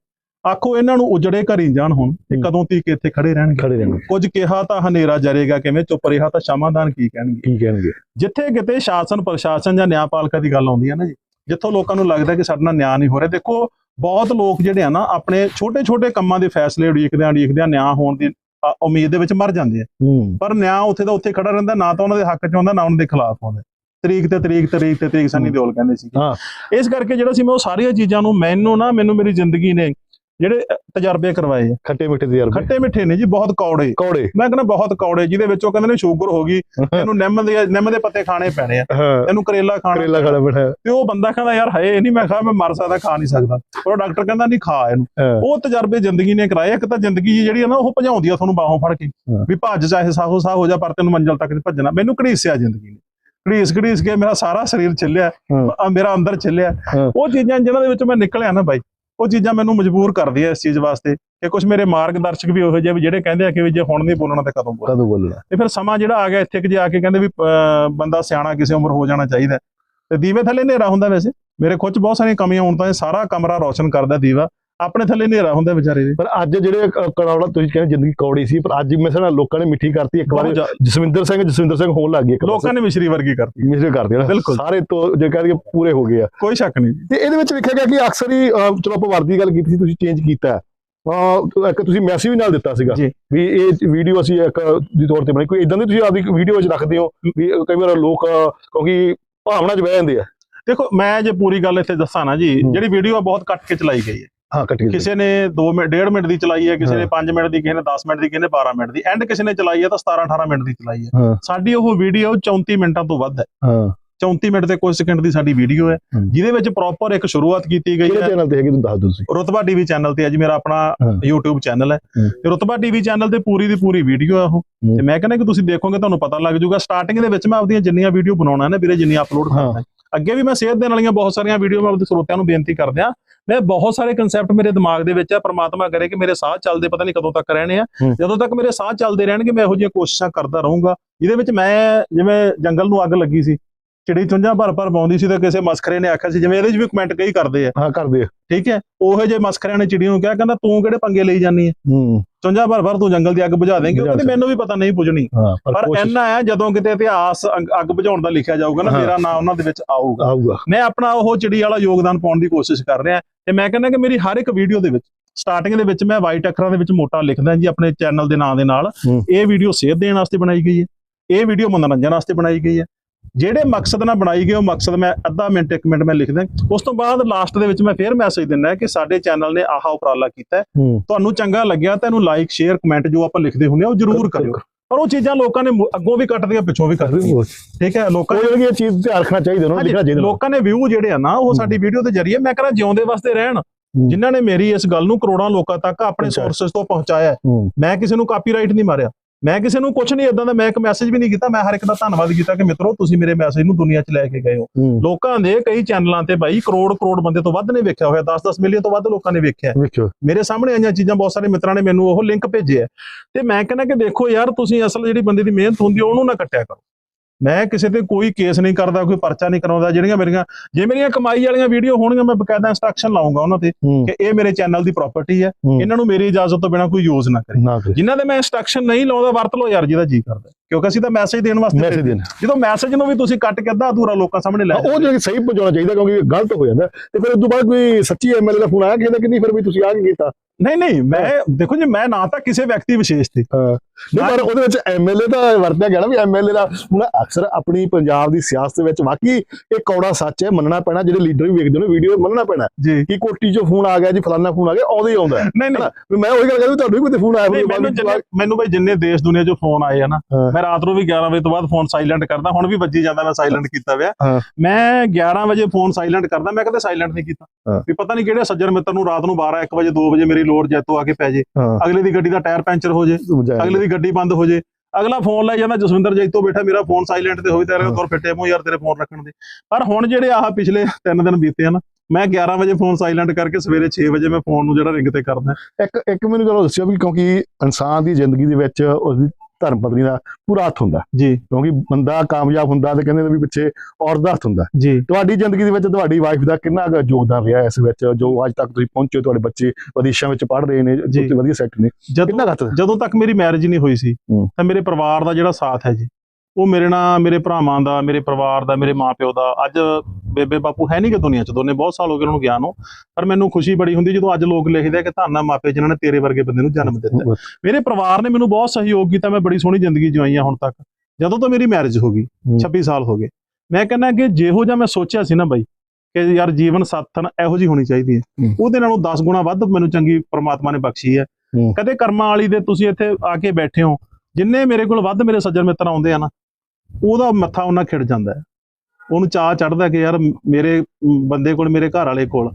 ਆਖੋ ਇਹਨਾਂ ਨੂੰ ਉਜੜੇ ਘਰੀ ਜਾਣ ਹੁਣ ਇਹ। ਕਦੋਂ ਤੀਕ ਇੱਥੇ ਖੜੇ ਰਹਿਣਗੇ? ਖੜੇ ਕੁਝ ਕਿਹਾ ਤਾਂ ਹਨੇਰਾ ਜਰੇਗਾ ਕਿਵੇਂ ਚੁੱਪ ਰਿਹਾ ਤਾਂ ਸ਼ਾਮਾਦਾਨ ਕੀ ਕਹਿਣਗੇ? ਕੀ ਕਹਿਣਗੇ? ਜਿੱਥੇ ਕਿਤੇ ਸ਼ਾਸਨ ਪ੍ਰਸ਼ਾਸਨ ਜਾਂ ਨਿਆਂਪਾਲਿਕਾ ਦੀ ਗੱਲ ਆਉਂਦੀ ਹੈ ਨਾ ਜੀ ਜਿੱਥੋਂ ਲੋਕਾਂ ਨੂੰ ਲੱਗਦਾ ਕਿ ਸਾਡੇ ਨਾਲ ਨਿਆਂ ਨਹੀਂ ਹੋ ਰਿਹਾ। ਦੇਖੋ ਬਹੁਤ ਲੋਕ ਜਿਹੜੇ ਆ ਨਾ ਆਪਣੇ ਛੋਟੇ-ਛੋਟੇ ਕੰਮਾਂ ਦੇ ਫੈਸਲੇ ਉਡੀਕਦਿਆਂ ਉਡੀਕਦਿਆਂ ਨਿਆਂ ਹੋਣ ਦੀ ਉਮੀਦ ਦੇ ਵਿੱਚ ਮਰ ਜਾਂਦੇ ਆ। ਪਰ ਨਿਆਂ ਉੱਥੇ ਦਾ ਉੱਥੇ ਖੜਾ ਰਹਿੰਦਾ ਨਾ ਤਾਂ ਉਹਨਾਂ ਦੇ ਹੱਕ 'ਚ ਆਉਂਦਾ ਨਾ ਉਹਨਾਂ ਦੇ ਖਿਲਾਫ ਆਉਂਦਾ। ਤਰੀਕ ਤੇ ਤਰੀਕ ਤਰੀਕ ਤੇ ਤਰੀਕ ਸਾਨੀ। ਦਿਓਲ ਕਹਿੰਦੇ ਸੀ ਹਾਂ। ਇਸ ਕਰਕੇ ਜਿਹੜਾ ਸੀ ਮੈਂ ਉਹ ਸਾਰੀਆਂ ਚੀਜ਼ਾਂ ਨੂੰ ਮੈਨੂੰ ਨਾ ਮੈਨੂੰ ਮੇਰੀ ਜ਼ਿੰਦਗੀ ਨੇ ਜਿਹੜੇ ਤਜਰਬੇ ਕਰਵਾਏ ਆ। ਖੱਟੇ ਮਿੱਠੇ ਯਾਰ ਖੱਟੇ ਮਿੱਠੇ ਨੇ ਜੀ ਬਹੁਤ ਕੌੜੇ। ਕੌੜੇ। ਮੈਂ ਕਹਿੰਦਾ ਬਹੁਤ ਕੌੜੇ ਜਿਹਦੇ ਵਿੱਚ ਉਹ ਕਹਿੰਦੇ ਨੇ ਸ਼ੂਗਰ ਹੋ ਗਈ ਇਹਨੂੰ ਨਿੰਮ ਦੇ ਨਿੰਮ ਦੇ ਪੱਤੇ ਖਾਣੇ ਪੈਣੇ ਆ। ਇਹਨੂੰ ਕਰੇਲਾ ਖਾਣਾ ਕਰੇਲਾ ਖਾਣਾ ਬਿਠਾ ਤੇ ਉਹ ਬੰਦਾ ਕਹਿੰਦਾ ਯਾਰ ਹਏ ਨਹੀਂ ਮੈਂ ਖਾ ਮੈਂ ਮਰ ਸਕਦਾ ਖਾ ਨਹੀਂ ਸਕਦਾ। ਉਹ ਡਾਕਟਰ ਕਹਿੰਦਾ ਨਹੀਂ ਖਾ ਇਹਨੂੰ। ਉਹ ਤਜਰਬੇ ਜ਼ਿੰਦਗੀ ਨੇ ਕਰਾਏ ਇੱਕ ਤਾਂ ਜ਼ਿੰਦਗੀ ਜਿਹੜੀ ਆ ਨਾ ਉਹ ਭਜਾਉਂਦੀ ਆ ਤੁਹਾਨੂੰ ਬਾਹੋਂ ਫੜ ਕੇ। ਵੀ ਭੱਜ ਚਾਹੇ ਸਾਹੋ ਸਾਹ ਹੋ ਜਾ ਪਰ ਤੈਨੂੰ ਮੰਜ਼ਲ ਤੱਕ ਭੱਜਣਾ। ਮੈਨੂੰ ਘੜੀਸਿਆ ਜ਼ਿੰਦਗੀ ਨੇ। ਘੜੀਸ ਘੜੀਸ ਕੇ ਮੇਰਾ ਸਾਰਾ ਸਰੀਰ ਚੱਲਿਆ ਮੇਰਾ ਅੰਦਰ ਚੱਲਿਆ। ਉਹ ਚੀਜ਼ਾਂ ਜਿਹਨਾਂ ਦੇ ਵਿੱਚ ਮੈਂ ਨਿਕਲਿਆ ਨਾ ਬਾਈ ਉਹ ਚੀਜ਼ਾਂ ਮੈਨੂੰ ਮਜਬੂਰ ਕਰਦੀਆਂ ਇਸ ਚੀਜ਼ ਵਾਸਤੇ ਕਿ ਕੁਝ ਮੇਰੇ ਮਾਰਗਦਰਸ਼ਕ ਵੀ ਉਹੋ ਜਿਹੇ ਵੀ ਜਿਹੜੇ ਕਹਿੰਦੇ ਆ ਕਿ ਵੀ ਜੇ ਹੁਣ ਨਹੀਂ ਬੋਲਣਾ ਤਾਂ ਕਦੋਂ ਬੋਲਣਾ। ਕਦੋਂ ਬੋਲਣਾ? ਤੇ ਫਿਰ ਸਮਾਂ ਜਿਹੜਾ ਆ ਗਿਆ ਇੱਥੇ ਕਿ ਜੇ ਆ ਕੇ ਕਹਿੰਦੇ ਵੀ ਬੰਦਾ ਸਿਆਣਾ ਕਿਸੇ ਉਮਰ ਹੋ ਜਾਣਾ ਚਾਹੀਦਾ। ਤੇ ਦੀਵੇ ਥੱਲੇ ਹਨੇਰਾ ਹੁੰਦਾ ਵੈਸੇ। ਮੇਰੇ ਖੁਦ ਬਹੁਤ ਸਾਰੀਆਂ ਕਮੀਆਂ ਹੋਣ ਤਾਂ ਇਹ ਸਾਰਾ ਕਮਰਾ ਰੋਸ਼ਨ ਕਰਦਾ ਦੀਵਾ। ਆਪਣੇ ਥੱਲੇ ਹਨੇਰਾ ਹੁੰਦਾ ਵਿਚਾਰੇ ਦੇ। ਪਰ ਅੱਜ ਜਿਹੜੇ ਕ- ਕੜਾਉਣਾ ਤੁਸੀਂ ਕਹਿੰਦੇ ਜ਼ਿੰਦਗੀ ਕੌੜੀ ਸੀ ਪਰ ਅੱਜ ਮੈਂ ਨਾਲ ਲੋਕਾਂ ਨੇ ਮਿੱਠੀ ਕਰਤੀ। ਇੱਕ ਵਾਰ ਜਸਵਿੰਦਰ ਸਿੰਘ ਜਸਵਿੰਦਰ ਸਿੰਘ ਹੋਣ ਲੱਗ ਗਏ ਲੋਕਾਂ ਨੇ ਮਿਸ਼ਰੀ ਵਰਗੀ ਕਰਤੀ। ਮਿਸਟਰ ਕਰਦੇ ਨਾ। ਬਿਲਕੁਲ। ਸਾਰੇ ਤੋਂ ਜੇ ਕਹਿੰਦੇ ਪੂਰੇ ਹੋ ਗਏ ਆ। ਕੋਈ ਸ਼ੱਕ ਨਹੀਂ ਤੇ ਇਹਦੇ ਵਿੱਚ ਵੇਖਿਆ ਗਿਆ ਕਿ ਅਕਸਰ ਹੀ ਚਲੋ ਆਪਾਂ ਵਰਦੀ ਗੱਲ ਕੀਤੀ ਸੀ ਤੁਸੀਂ ਚੇਂਜ ਕੀਤਾ ਇੱਕ ਤੁਸੀਂ ਮੈਸੇਜ ਵੀ ਨਾਲ ਦਿੱਤਾ ਸੀਗਾ। ਵੀ ਇਹ ਵੀਡੀਓ ਅਸੀਂ ਇੱਕ ਦੀ ਤੌਰ ਤੇ ਬਣਾਈ। ਕੋਈ ਇਦਾਂ ਦੀ ਤੁਸੀਂ ਆਪਦੀ ਵੀਡੀਓ ਵਿੱਚ ਰੱਖਦੇ ਹੋ ਵੀ ਕਈ ਵਾਰ ਲੋਕ ਕਿਉਂਕਿ ਭਾਵਨਾ 'ਚ ਬਹਿ ਜਾਂਦੇ ਆ। ਦੇਖੋ ਮੈਂ ਜੇ ਪੂਰੀ ਗੱਲ ਇੱਥੇ ਦੱਸਾਂ ਨਾ ਜੀ। ਜਿਹੜੀ ਵੀਡੀਓ ਆ ਬਹੁਤ ਕੱਟ ਕੇ ਚਲਾਈ ਗਈ ਹੈ। ਹਾਂ ਕੱਟ ਕੇ ਕਿਸੇ ਨੇ 2 ਮਿੰਟ 1.5 ਮਿੰਟ ਦੀ ਚਲਾਈ ਹੈ ਕਿਸੇ ਨੇ ਹਾਂ। 5 ਮਿੰਟ ਦੀ ਕਿਸੇ ਨੇ 10 ਮਿੰਟ ਦੀ ਕਿਸੇ ਨੇ 12 ਮਿੰਟ ਦੀ ਐਂਡ ਕਿਸੇ ਨੇ ਚਲਾਈ ਹੈ ਤਾਂ 17 18 ਮਿੰਟ ਦੀ ਚਲਾਈ ਹੈ ਹਾਂ ਸਾਡੀ ਉਹ ਵੀਡੀਓ 34 ਮਿੰਟਾਂ ਤੋਂ ਵੱਧ ਹੈ ਹਾਂ 34 ਮਿੰਟ ਤੇ ਕੁਝ ਸਕਿੰਟ ਦੀ ਸਾਡੀ ਵੀਡੀਓ ਹੈ ਹੂੰ। ਜਿਹਦੇ ਵਿੱਚ ਪ੍ਰੋਪਰ ਇੱਕ ਸ਼ੁਰੂਆਤ ਕੀਤੀ ਗਈ ਕਿਹੜੇ ਹੈ ਚੈਨਲ ਤੇ ਹੈਗੀ ਤੁਸੀਂ ਦੱਸ ਦਿਓ ਤੁਸੀਂ ਰੁਤਬਾ ਟੀਵੀ ਚੈਨਲ ਤੇ ਅੱਜ ਮੇਰਾ ਆਪਣਾ ਹਾਂ। YouTube ਚੈਨਲ ਹੈ ਹੂੰ। ਤੇ ਰੁਤਬਾ ਟੀਵੀ ਚੈਨਲ ਤੇ ਪੂਰੀ ਦੀ ਪੂਰੀ ਵੀਡੀਓ ਆ ਉਹ ਹੂੰ। ਤੇ ਮੈਂ ਕਹਿੰਦਾ ਕਿ ਤੁਸੀਂ ਦੇਖੋਗੇ ਤੁਹਾਨੂੰ ਪਤਾ ਲੱਗ ਜਾਊਗਾ ਸਟਾਰਟਿੰਗ ਦੇ ਵਿੱਚ ਮੈਂ ਆਪਣੀਆਂ ਜਿੰਨੀਆਂ ਵੀਡੀਓ ਬਣਾਉਣਾ ਨਾ ਵੀਰੇ ਜਿੰਨੀਆਂ ਅਪਲੋਡ ਕਰਦਾ ਹਾਂ। ਅੱਗੇ ਵੀ ਮੈਂ ਸਿਹਤ ਦੇਣ ਵਾਲੀਆਂ ਬਹੁਤ ਸਾਰੀਆਂ ਵੀਡੀਓ ਮੈਂ ਆਪਣੇ ਸਰੋਤਿਆਂ ਨੂੰ ਬੇਨਤੀ ਕਰਦਿਆਂ ਮੈਂ ਬਹੁਤ ਸਾਰੇ ਕਨਸੈਪਟ ਮੇਰੇ ਦਿਮਾਗ ਦੇ ਵਿੱਚ ਆ ਪ੍ਰਮਾਤਮਾ ਕਰੇ ਕਿ ਮੇਰੇ ਸਾਹ ਚੱਲਦੇ ਪਤਾ ਨਹੀਂ ਕਦੋਂ ਤੱਕ ਰਹਿਣੇ ਆ। ਜਦੋਂ ਤੱਕ ਮੇਰੇ ਸਾਹ ਚੱਲਦੇ ਰਹਿਣਗੇ ਮੈਂ ਇਹੋ ਜਿਹੀਆਂ ਕੋਸ਼ਿਸ਼ਾਂ ਕਰਦਾ ਰਹੂੰਗਾ ਇਹਦੇ ਵਿੱਚ ਮੈਂ ਜਿਵੇਂ ਜੰਗਲ ਨੂੰ ਅੱਗ ਲੱਗੀ ਸੀ ਚਿੜੀ ਚੁੰਝਾਂ ਭਰ ਭਰ ਪਾਉਂਦੀ ਸੀ ਤਾਂ ਕਿਸੇ ਮਸਖਰੇ ਨੇ ਆਖਿਆ ਸੀ ਜਿਵੇਂ ਇਹਦੇ 'ਚ ਵੀ ਕਮੈਂਟ ਕਈ ਕਰਦੇ ਆ। ਹਾਂ ਕਰਦੇ ਆ। ਠੀਕ ਹੈ? ਉਹੋ ਜਿਹੇ ਮਸਖਰਿਆਂ ਨੇ ਚਿੜੀ ਨੂੰ ਕਿਹਾ ਕਹਿੰਦਾ ਤੂੰ ਕਿਹੜੇ ਪੰਗੇ ਲਈ ਜਾਂਦੀ ਹੈ? ਹੂੰ। ਚੁੰਝਾਂ ਭਰ ਭਰ ਤੂੰ ਜੰਗਲ ਦੀ ਅੱਗ ਬੁਝਾ ਦੇਂਗੀ। ਉਹ ਕਹਿੰਦੀ ਮੈਨੂੰ ਵੀ ਪਤਾ ਨਹੀਂ ਪੁੱਜਣੀ। ਪਰ ਇੰਨਾ ਹੈ ਜਦੋਂ ਕਿਤੇ ਇਤਿਹਾਸ ਅੱਗ- ਬੁਝਾਉਣ ਦਾ ਲਿਖਿਆ ਜਾਊਗਾ ਨਾ। ਮੇਰਾ ਨਾਮ ਉਹਨਾਂ ਦੇ ਵਿੱਚ ਆਊਗਾ। ਆਊਗਾ। ਮੈਂ ਆਪਣਾ ਉਹ ਚਿੜੀ ਵਾਲਾ ਯੋਗਦਾਨ ਪਾਉਣ ਦੀ ਕੋਸ਼ਿਸ਼ ਕਰ ਰਿਹਾ ਤੇ ਮੈਂ ਕਹਿੰਦਾ ਕਿ ਮੇਰੀ ਹਰ ਇੱਕ ਵੀਡੀਓ ਦੇ ਵਿੱਚ ਸਟਾਰਟਿੰਗ ਦੇ ਵਿੱਚ ਮੈਂ ਵਾਈਟ ਅੱਖਰਾਂ ਦੇ ਵਿੱਚ ਮੋਟਾ ਲਿਖਦਾ ਜੀ ਆਪਣੇ ਚੈਨਲ ਦੇ ਨਾਂ ਦੇ ਨਾਲ। ਇਹ ਵੀਡੀਓ ਸੇਧ ਦੇਣ ਵਾਸਤੇ ਬਣਾਈ ਗਈ ਹੈ। ਇਹ ਵੀਡੀਓ ਮਨੋਰੰਜਨ ਵਾਸਤੇ ਬਣਾਈ ਗਈ ਹੈ। ਜਿਹੜੇ ਮਕਸਦ ਨਾਲ ਬਣਾਈ ਗਈ ਉਹ ਮਕਸਦ ਮੈਂ ਅੱਧਾ ਮਿੰਟ ਇੱਕ ਮਿੰਟ ਮੈਂ ਲਿਖਦਾ ਉਸ ਤੋਂ ਬਾਅਦ ਲਾਸਟ ਦੇ ਵਿੱਚ ਮੈਂ ਫੇਰ ਮੈਸੇਜ ਦਿੰਦਾ ਕਿ ਸਾਡੇ ਚੈਨਲ ਨੇ ਆਹਾ ਉਪਰਾਲਾ ਕੀਤਾ ਤੁਹਾਨੂੰ ਚੰਗਾ ਲੱਗਿਆ ਤਾਂ ਇਹਨੂੰ ਲਾਈਕ ਸ਼ੇਅਰ ਕਮੈਂਟ ਜੋ ਆਪਾਂ ਲਿਖਦੇ ਹੁੰਦੇ ਆ ਉਹ ਜ਼ਰੂਰ ਕਰਿਓ। ਪਰ ਉਹ ਚੀਜ਼ਾਂ ਲੋਕਾਂ ਨੇ ਅੱਗੋਂ ਵੀ ਕੱਟਦੀਆਂ ਪਿੱਛੋਂ ਵੀ ਕੱਟਦੀਆਂ ਠੀਕ ਹੈ ਲੋਕਾਂ ਨੇ ਜਿਹੜੀ ਇਹ ਚੀਜ਼ ਤੇ ਰੱਖਣਾ ਚਾਹੀਦਾ ਉਹਨਾਂ ਨੂੰ ਲਿਖਣਾ ਚਾਹੀਦਾ। ਲੋਕਾਂ ਨੇ ਵਿਊ ਜਿਹੜੇ ਆ ਨਾ ਉਹ। ਸਾਡੀ ਵੀਡੀਓ ਦੇ ਜਰੀਏ ਮੈਂ ਕਹਿੰਦਾ ਜਿਉਂਦੇ ਵਾਸਤੇ ਰਹਿਣ। ਜਿਨ੍ਹਾਂ ਨੇ ਮੇਰੀ ਇਸ ਗੱਲ ਨੂੰ ਕਰੋੜਾਂ ਲੋਕਾਂ ਤੱਕ ਆਪਣੇ। ਸੋਰਸਸ ਤੋਂ ਪਹੁੰਚਾਇਆ ਮੈਂ ਕਿਸੇ ਨੂੰ ਕਾਪੀਰਾਈਟ ਨਹੀਂ ਮਾਰਿਆ। ਮੈਂ ਕਿਸੇ ਨੂੰ ਕੁਝ ਨਹੀਂ ਇਦਾਂ ਦਾ ਮੈਂ ਇੱਕ ਮੈਸੇਜ ਵੀ ਨਹੀਂ ਕੀਤਾ ਮੈਂ ਹਰ ਇੱਕ ਦਾ ਧੰਨਵਾਦ ਕੀਤਾ ਕਿ ਮਿੱਤਰੋ ਤੁਸੀਂ ਮੇਰੇ ਮੈਸੇਜ ਨੂੰ ਦੁਨੀਆ 'ਚ ਲੈ ਕੇ ਗਏ ਹੋ। ਲੋਕਾਂ ਦੇ ਕਈ ਚੈਨਲਾਂ ਤੇ ਬਾਈ ਕਰੋੜ ਕਰੋੜ ਬੰਦੇ ਤੋਂ ਵੱਧ ਨੇ ਵੇਖਿਆ ਹੋਇਆ 10-10 ਮਿਲੀਅਨ ਤੋਂ ਵੱਧ ਲੋਕਾਂ ਨੇ ਵੇਖਿਆ ਮੇਰੇ ਸਾਹਮਣੇ ਆਈਆਂ ਚੀਜ਼ਾਂ ਬਹੁਤ ਸਾਰੇ ਮਿੱਤਰਾਂ ਨੇ ਮੈਨੂੰ ਉਹ ਲਿੰਕ ਭੇਜੇ ਆ ਤੇ ਮੈਂ ਕਹਿੰਦਾ ਕਿ ਦੇਖੋ ਯਾਰ ਤੁਸੀਂ ਅਸਲ ਜਿਹੜੀ ਬੰਦੇ ਦੀ ਮਿਹਨਤ ਹੁੰਦੀ ਉਹਨੂੰ ਨਾ ਕੱਟਿਆ ਕਰੋ। ਮੈਂ ਕਿਸੇ ਤੇ ਕੋਈ ਕੇਸ ਨਹੀਂ ਕਰਦਾ ਕੋਈ ਪਰਚਾ ਨਹੀਂ ਕਰਾਉਂਦਾ ਜਿਹੜੀਆਂ ਮੇਰੀਆਂ ਜੇ ਮੇਰੀਆਂ ਕਮਾਈ ਵਾਲੀਆਂ ਵੀਡੀਓ ਹੋਣਗੀਆਂ ਮੈਂ ਬਕਾਇਦਾ ਇੰਸਟਰਕਸ਼ਨ ਲਾਉਂਗਾ ਉਹਨਾਂ ਤੇ ਕਿ ਇਹ ਮੇਰੇ ਚੈਨਲ ਦੀ ਪ੍ਰਾਪਰਟੀ ਹੈ। ਇਹਨਾਂ ਨੂੰ ਮੇਰੀ ਇਜਾਜ਼ਤ ਤੋਂ ਬਿਨਾ ਕੋਈ ਯੂਜ਼ ਨਾ ਕਰੇ। ਜਿਨ੍ਹਾਂ ਦੇ ਮੈਂ ਇੰਸਟਰਕਸ਼ਨ ਨਹੀਂ ਲਾਉਂਦਾ ਵਰਤ ਲਓ ਯਾਰ ਜਿਹਦਾ ਜੀ ਕਰਦਾ ਕਿਉਂਕਿ ਅਸੀਂ ਤਾਂ ਮੈਸੇਜ ਦੇਣ ਵਾਸਤੇ ਮੈਸੇਜ ਦੇਣ। ਜਦੋਂ ਮੈਸੇਜ ਨੂੰ ਵੀ ਤੁਸੀਂ ਕੱਟ ਕੇ ਅੱਧਾ ਅਧੂਰਾ ਲੋਕਾਂ ਸਾਹਮਣੇ ਲੈ ਉਹ ਜਿਹੜਾ ਸਹੀ ਪਹੁੰਚਾਉਣਾ ਚਾਹੀਦਾ ਕਿਉਂਕਿ ਗਲਤ ਹੋ ਜਾਂਦਾ। ਤੇ ਫਿਰ ਉਸ ਤੋਂ ਬਾਅਦ ਕੋਈ ਸੱਚੀ ਐਮਐਲਏ ਦਾ ਫੋਨ ਆਇਆ ਕਹਿੰਦਾ ਕਿ ਨਹੀਂ ਫਿਰ ਵੀ ਤੁਸੀਂ ਆ ਕੀ ਕੀਤਾ। ਨਹੀਂ ਨਹੀਂ ਮੈਂ ਦੇਖੋ ਜੀ ਮੈਂ ਨਾ ਤਾਂ ਕਿਸੇ ਵਿਅਕਤੀ ਵਿਸ਼ੇਸ਼ ਤੇ ਨਹੀਂ ਪਰ ਉਹਦੇ ਵਿੱਚ ਐਮਐਲਏ ਦਾ ਵਰਤਿਆ ਗਿਆ ਨਾ ਵੀ ਐਮਐਲਏ ਦਾ ਹੁਣ ਅਕਸਰ ਆਪਣੀ ਪੰਜਾਬ ਦੀ ਸਿਆਸਤ ਵਿੱਚ ਵਾਕਈ ਇਹ ਕੌੜਾ ਸੱਚ ਹੈ ਮੰਨਣਾ ਪੈਣਾ ਜਿਹੜੇ ਲੀਡਰ ਵੀ ਵੇਖਦੇ ਨੇ ਵੀਡੀਓ ਮੰਨਣਾ ਪੈਣਾ ਕਿ ਕੋਟੀ 'ਚੋਂ ਫੋਨ ਆ ਗਿਆ ਜੀ ਫਲਾਨਾ ਫੋਨ ਆ ਗਿਆ ਆਉਂਦਾ ਹੀ ਆਉਂਦਾ ਹੈ। ਨਹੀਂ ਨਹੀਂ। ਮੈਂ ਉਹੀ ਗੱਲ ਕਰਦਾ ਤੁਹਾਨੂੰ ਵੀ ਕੋਈ ਫੋਨ ਆਇਆ ਮੈਨੂੰ ਬਈ ਜਿੰਨੇ ਦੇਸ਼ ਦੁਨੀਆ 'ਚੋਂ ਫੋਨ ਆਏ ਆ ਨਾ। ਮੈਂ ਰਾਤ ਨੂੰ ਵੀ 11 ਵਜੇ ਤੋਂ ਬਾਅਦ ਫੋਨ ਸਾਇਲੈਂਟ ਕਰਦਾ ਹੁਣ ਵੀ ਵੱਜੀ ਜਾਂਦਾ ਮੈਂ ਸਾਇਲੈਂਟ ਕੀਤਾ ਹੋਇਆ। ਮੈਂ 11 ਵਜੇ ਫੋਨ ਸਾਇਲੈਂਟ ਕਰਦਾ ਮੈਂ ਕਦੇ ਸਾਇਲੈਂਟ ਨਹੀਂ ਕੀਤਾ। ਵੀ ਪਤਾ ਨਹੀਂ ਕਿਹੜੇ ਸੱਜਣ ਮਿੱਤਰ ਨੂੰ ਰਾਤ ਨੂੰ 12 1 ਵਜੇ 2 ਵਜੇ ਮੇਰੀ ਲੋਡ ਜੈਤੋ ਆ ਕੇ ਪੈ ਜੇ। ਹਾਂ। ਅਗਲੇ ਦੀ ਗੱਡੀ ਦਾ ਟਾਇਰ ਪੈਂਚਰ ਹੋ ਜੇ ਸਮਝਾਇਆ ਅਗਲੇ ਦੀ ਗੱਡੀ ਬੰਦ ਹੋ ਜੇ। ਅਗਲਾ ਫੋਨ ਲੈ ਜਾਂਦਾ ਜਸਵਿੰਦਰ ਜੈਤੋ ਬੈਠਾ ਮੇਰਾ ਫੋਨ ਸਾਇਲੈਂਟ ਤੇ ਹੋਈ ਤੇ ਅਗਲੇ ਤੁਰ ਫਿੱਟੇ ਮੂੰਹ ਯਾਰ ਤੇਰੇ ਫੋਨ ਰੱਖਣ ਦੇ। ਪਰ ਹੁਣ ਜਿਹੜੇ ਆਹ ਪਿਛਲੇ 3 ਦਿਨ ਬੀਤੇ ਆ ਨਾ ਮੈਂ 11 ਵਜੇ ਫੋਨ ਸਾਇਲੈਂਟ ਕਰਕੇ ਸਵੇਰੇ 6 ਵਜੇ ਮੈਂ ਫੋਨ ਨੂੰ ਜਿਹੜਾ ਰਿੰਗ ਤੇ ਕਰਦਾ। ਇੱਕ ਇੱਕ ਮੈਨੂੰ ਗੱਲ ਦੱਸਿਓ ਵੀ ਕਿਉਂਕਿ ਇਨਸਾਨ ਦੀ ਜ਼ਿੰਦਗੀ ਦੇ ਵਿੱਚ ਉਸ ਦੀ ਧਰਮ ਪਤਨੀ ਦਾ ਪੂਰਾ ਹੱਥ ਹੁੰਦਾ। ਜੀ। ਕਿਉਂਕਿ ਬੰਦਾ ਕਾਮਯਾਬ ਹੁੰਦਾ ਤੇ ਕਹਿੰਦੇ ਨੇ ਵੀ ਪਿੱਛੇ ਔਰਤ ਦਾ ਹੱਥ ਹੁੰਦਾ। ਜੀ। ਤੁਹਾਡੀ ਜ਼ਿੰਦਗੀ ਦੇ ਵਿੱਚ ਤੁਹਾਡੀ ਵਾਈਫ ਦਾ ਕਿੰਨਾ ਕੁ ਯੋਗਦਾਨ ਰਿਹਾ ਇਸ ਵਿੱਚ ਜੋ ਅੱਜ ਤੱਕ ਤੁਸੀਂ ਪਹੁੰਚੇ ਤੁਹਾਡੇ ਬੱਚੇ ਵਿਦੇਸ਼ਾਂ ਵਿੱਚ ਪੜ੍ਹ ਰਹੇ ਨੇ ਜੀ। ਉੱਥੇ ਵਧੀਆ ਸੈੱਟ ਨੇ। ਕਿੰਨਾ ਹੱਥ ਜਦੋਂ ਤੱਕ ਮੇਰੀ ਮੈਰਿਜ ਨਹੀਂ ਹੋਈ ਸੀ। ਤਾਂ ਮੇਰੇ ਪਰਿਵਾਰ ਦਾ ਜਿਹੜਾ ਸਾਥ ਹੈ ਜੀ। ਉਹ ਮੇਰੇ ਨਾਲ ਮੇਰੇ ਭਰਾਵਾਂ ਦਾ ਮੇਰੇ ਪਰਿਵਾਰ ਦਾ ਮੇਰੇ ਮਾਪਿਓ ਦਾ ਅੱਜ ਬੇਬੇ ਬਾਪੂ ਹੈ ਨਹੀਂ ਕਿ ਦੁਨੀਆ 'ਚ ਦੋਨੇ ਬਹੁਤ ਸਾਲ ਹੋ ਗਏ ਉਹਨਾਂ ਨੂੰ ਗਿਆ ਨੂੰ ਪਰ ਮੈਨੂੰ ਖੁਸ਼ੀ ਬੜੀ ਹੁੰਦੀ ਜਦੋਂ ਅੱਜ ਲੋਕ ਲਿਖਦੇ ਆ ਕਿ ਧੰਨਾ ਮਾਪੇ ਜਿਨ੍ਹਾਂ ਨੇ ਤੇਰੇ ਵਰਗੇ ਬੰਦੇ ਨੂੰ ਜਨਮ ਦਿੱਤਾ ਮੇਰੇ ਪਰਿਵਾਰ ਨੇ ਮੈਨੂੰ ਬਹੁਤ ਸਹਿਯੋਗ ਕੀਤਾ ਮੈਂ ਬੜੀ ਸੋਹਣੀ ਜ਼ਿੰਦਗੀ ਜਿਉਈ ਆ ਹੁਣ ਤੱਕ ਜਦੋਂ ਤੋਂ ਮੇਰੀ ਮੈਰਿਜ ਹੋ ਗਈ ਹੂੰ। 26 ਸਾਲ ਹੋ ਗਏ ਮੈਂ ਕਹਿੰਦਾ ਕਿ ਜਿਹੋ ਜਿਹਾ ਮੈਂ ਸੋਚਿਆ ਸੀ ਨਾ ਬਾਈ ਕਿ ਯਾਰ ਜੀਵਨ ਸਾਥਣ ਇਹੋ ਜੀ ਹੋਣੀ ਚਾਹੀਦੀ ਹੈ। ਉਹਦੇ ਨਾਲੋਂ 10 ਗੁਣਾ ਵੱਧ ਮੈਨੂੰ ਚੰਗੀ ਪ੍ਰਮਾਤਮਾ ਨੇ ਬਖਸ਼ੀ ਹੂੰ। ਕਦੇ ਕਰਮਾਂ ਵਾਲੀ ਦੇ ਤੁਸੀਂ ਇੱਥੇ ਆ ਕੇ ਬੈਠੇ ਹੋ ਜਿੰਨੇ ਮੇਰੇ ਕੋਲ ਵੱਧ ਮੇਰੇ ਸੱਜਣ ਮਿੱਤਰ ਆਉਂਦੇ ਆ ਨਾ ਉਹਦਾ ਮੱਥਾ ਉਹਨਾਂ ਖਿੜ ਜਾਂਦਾ ਹੈ ਉਹਨੂੰ ਚਾਹ ਚੜਦਾ ਕਿ ਯਾਰ ਮੇਰੇ ਬੰਦੇ ਕੋਲ ਮੇਰੇ ਘਰ ਵਾਲੇ ਕੋਲ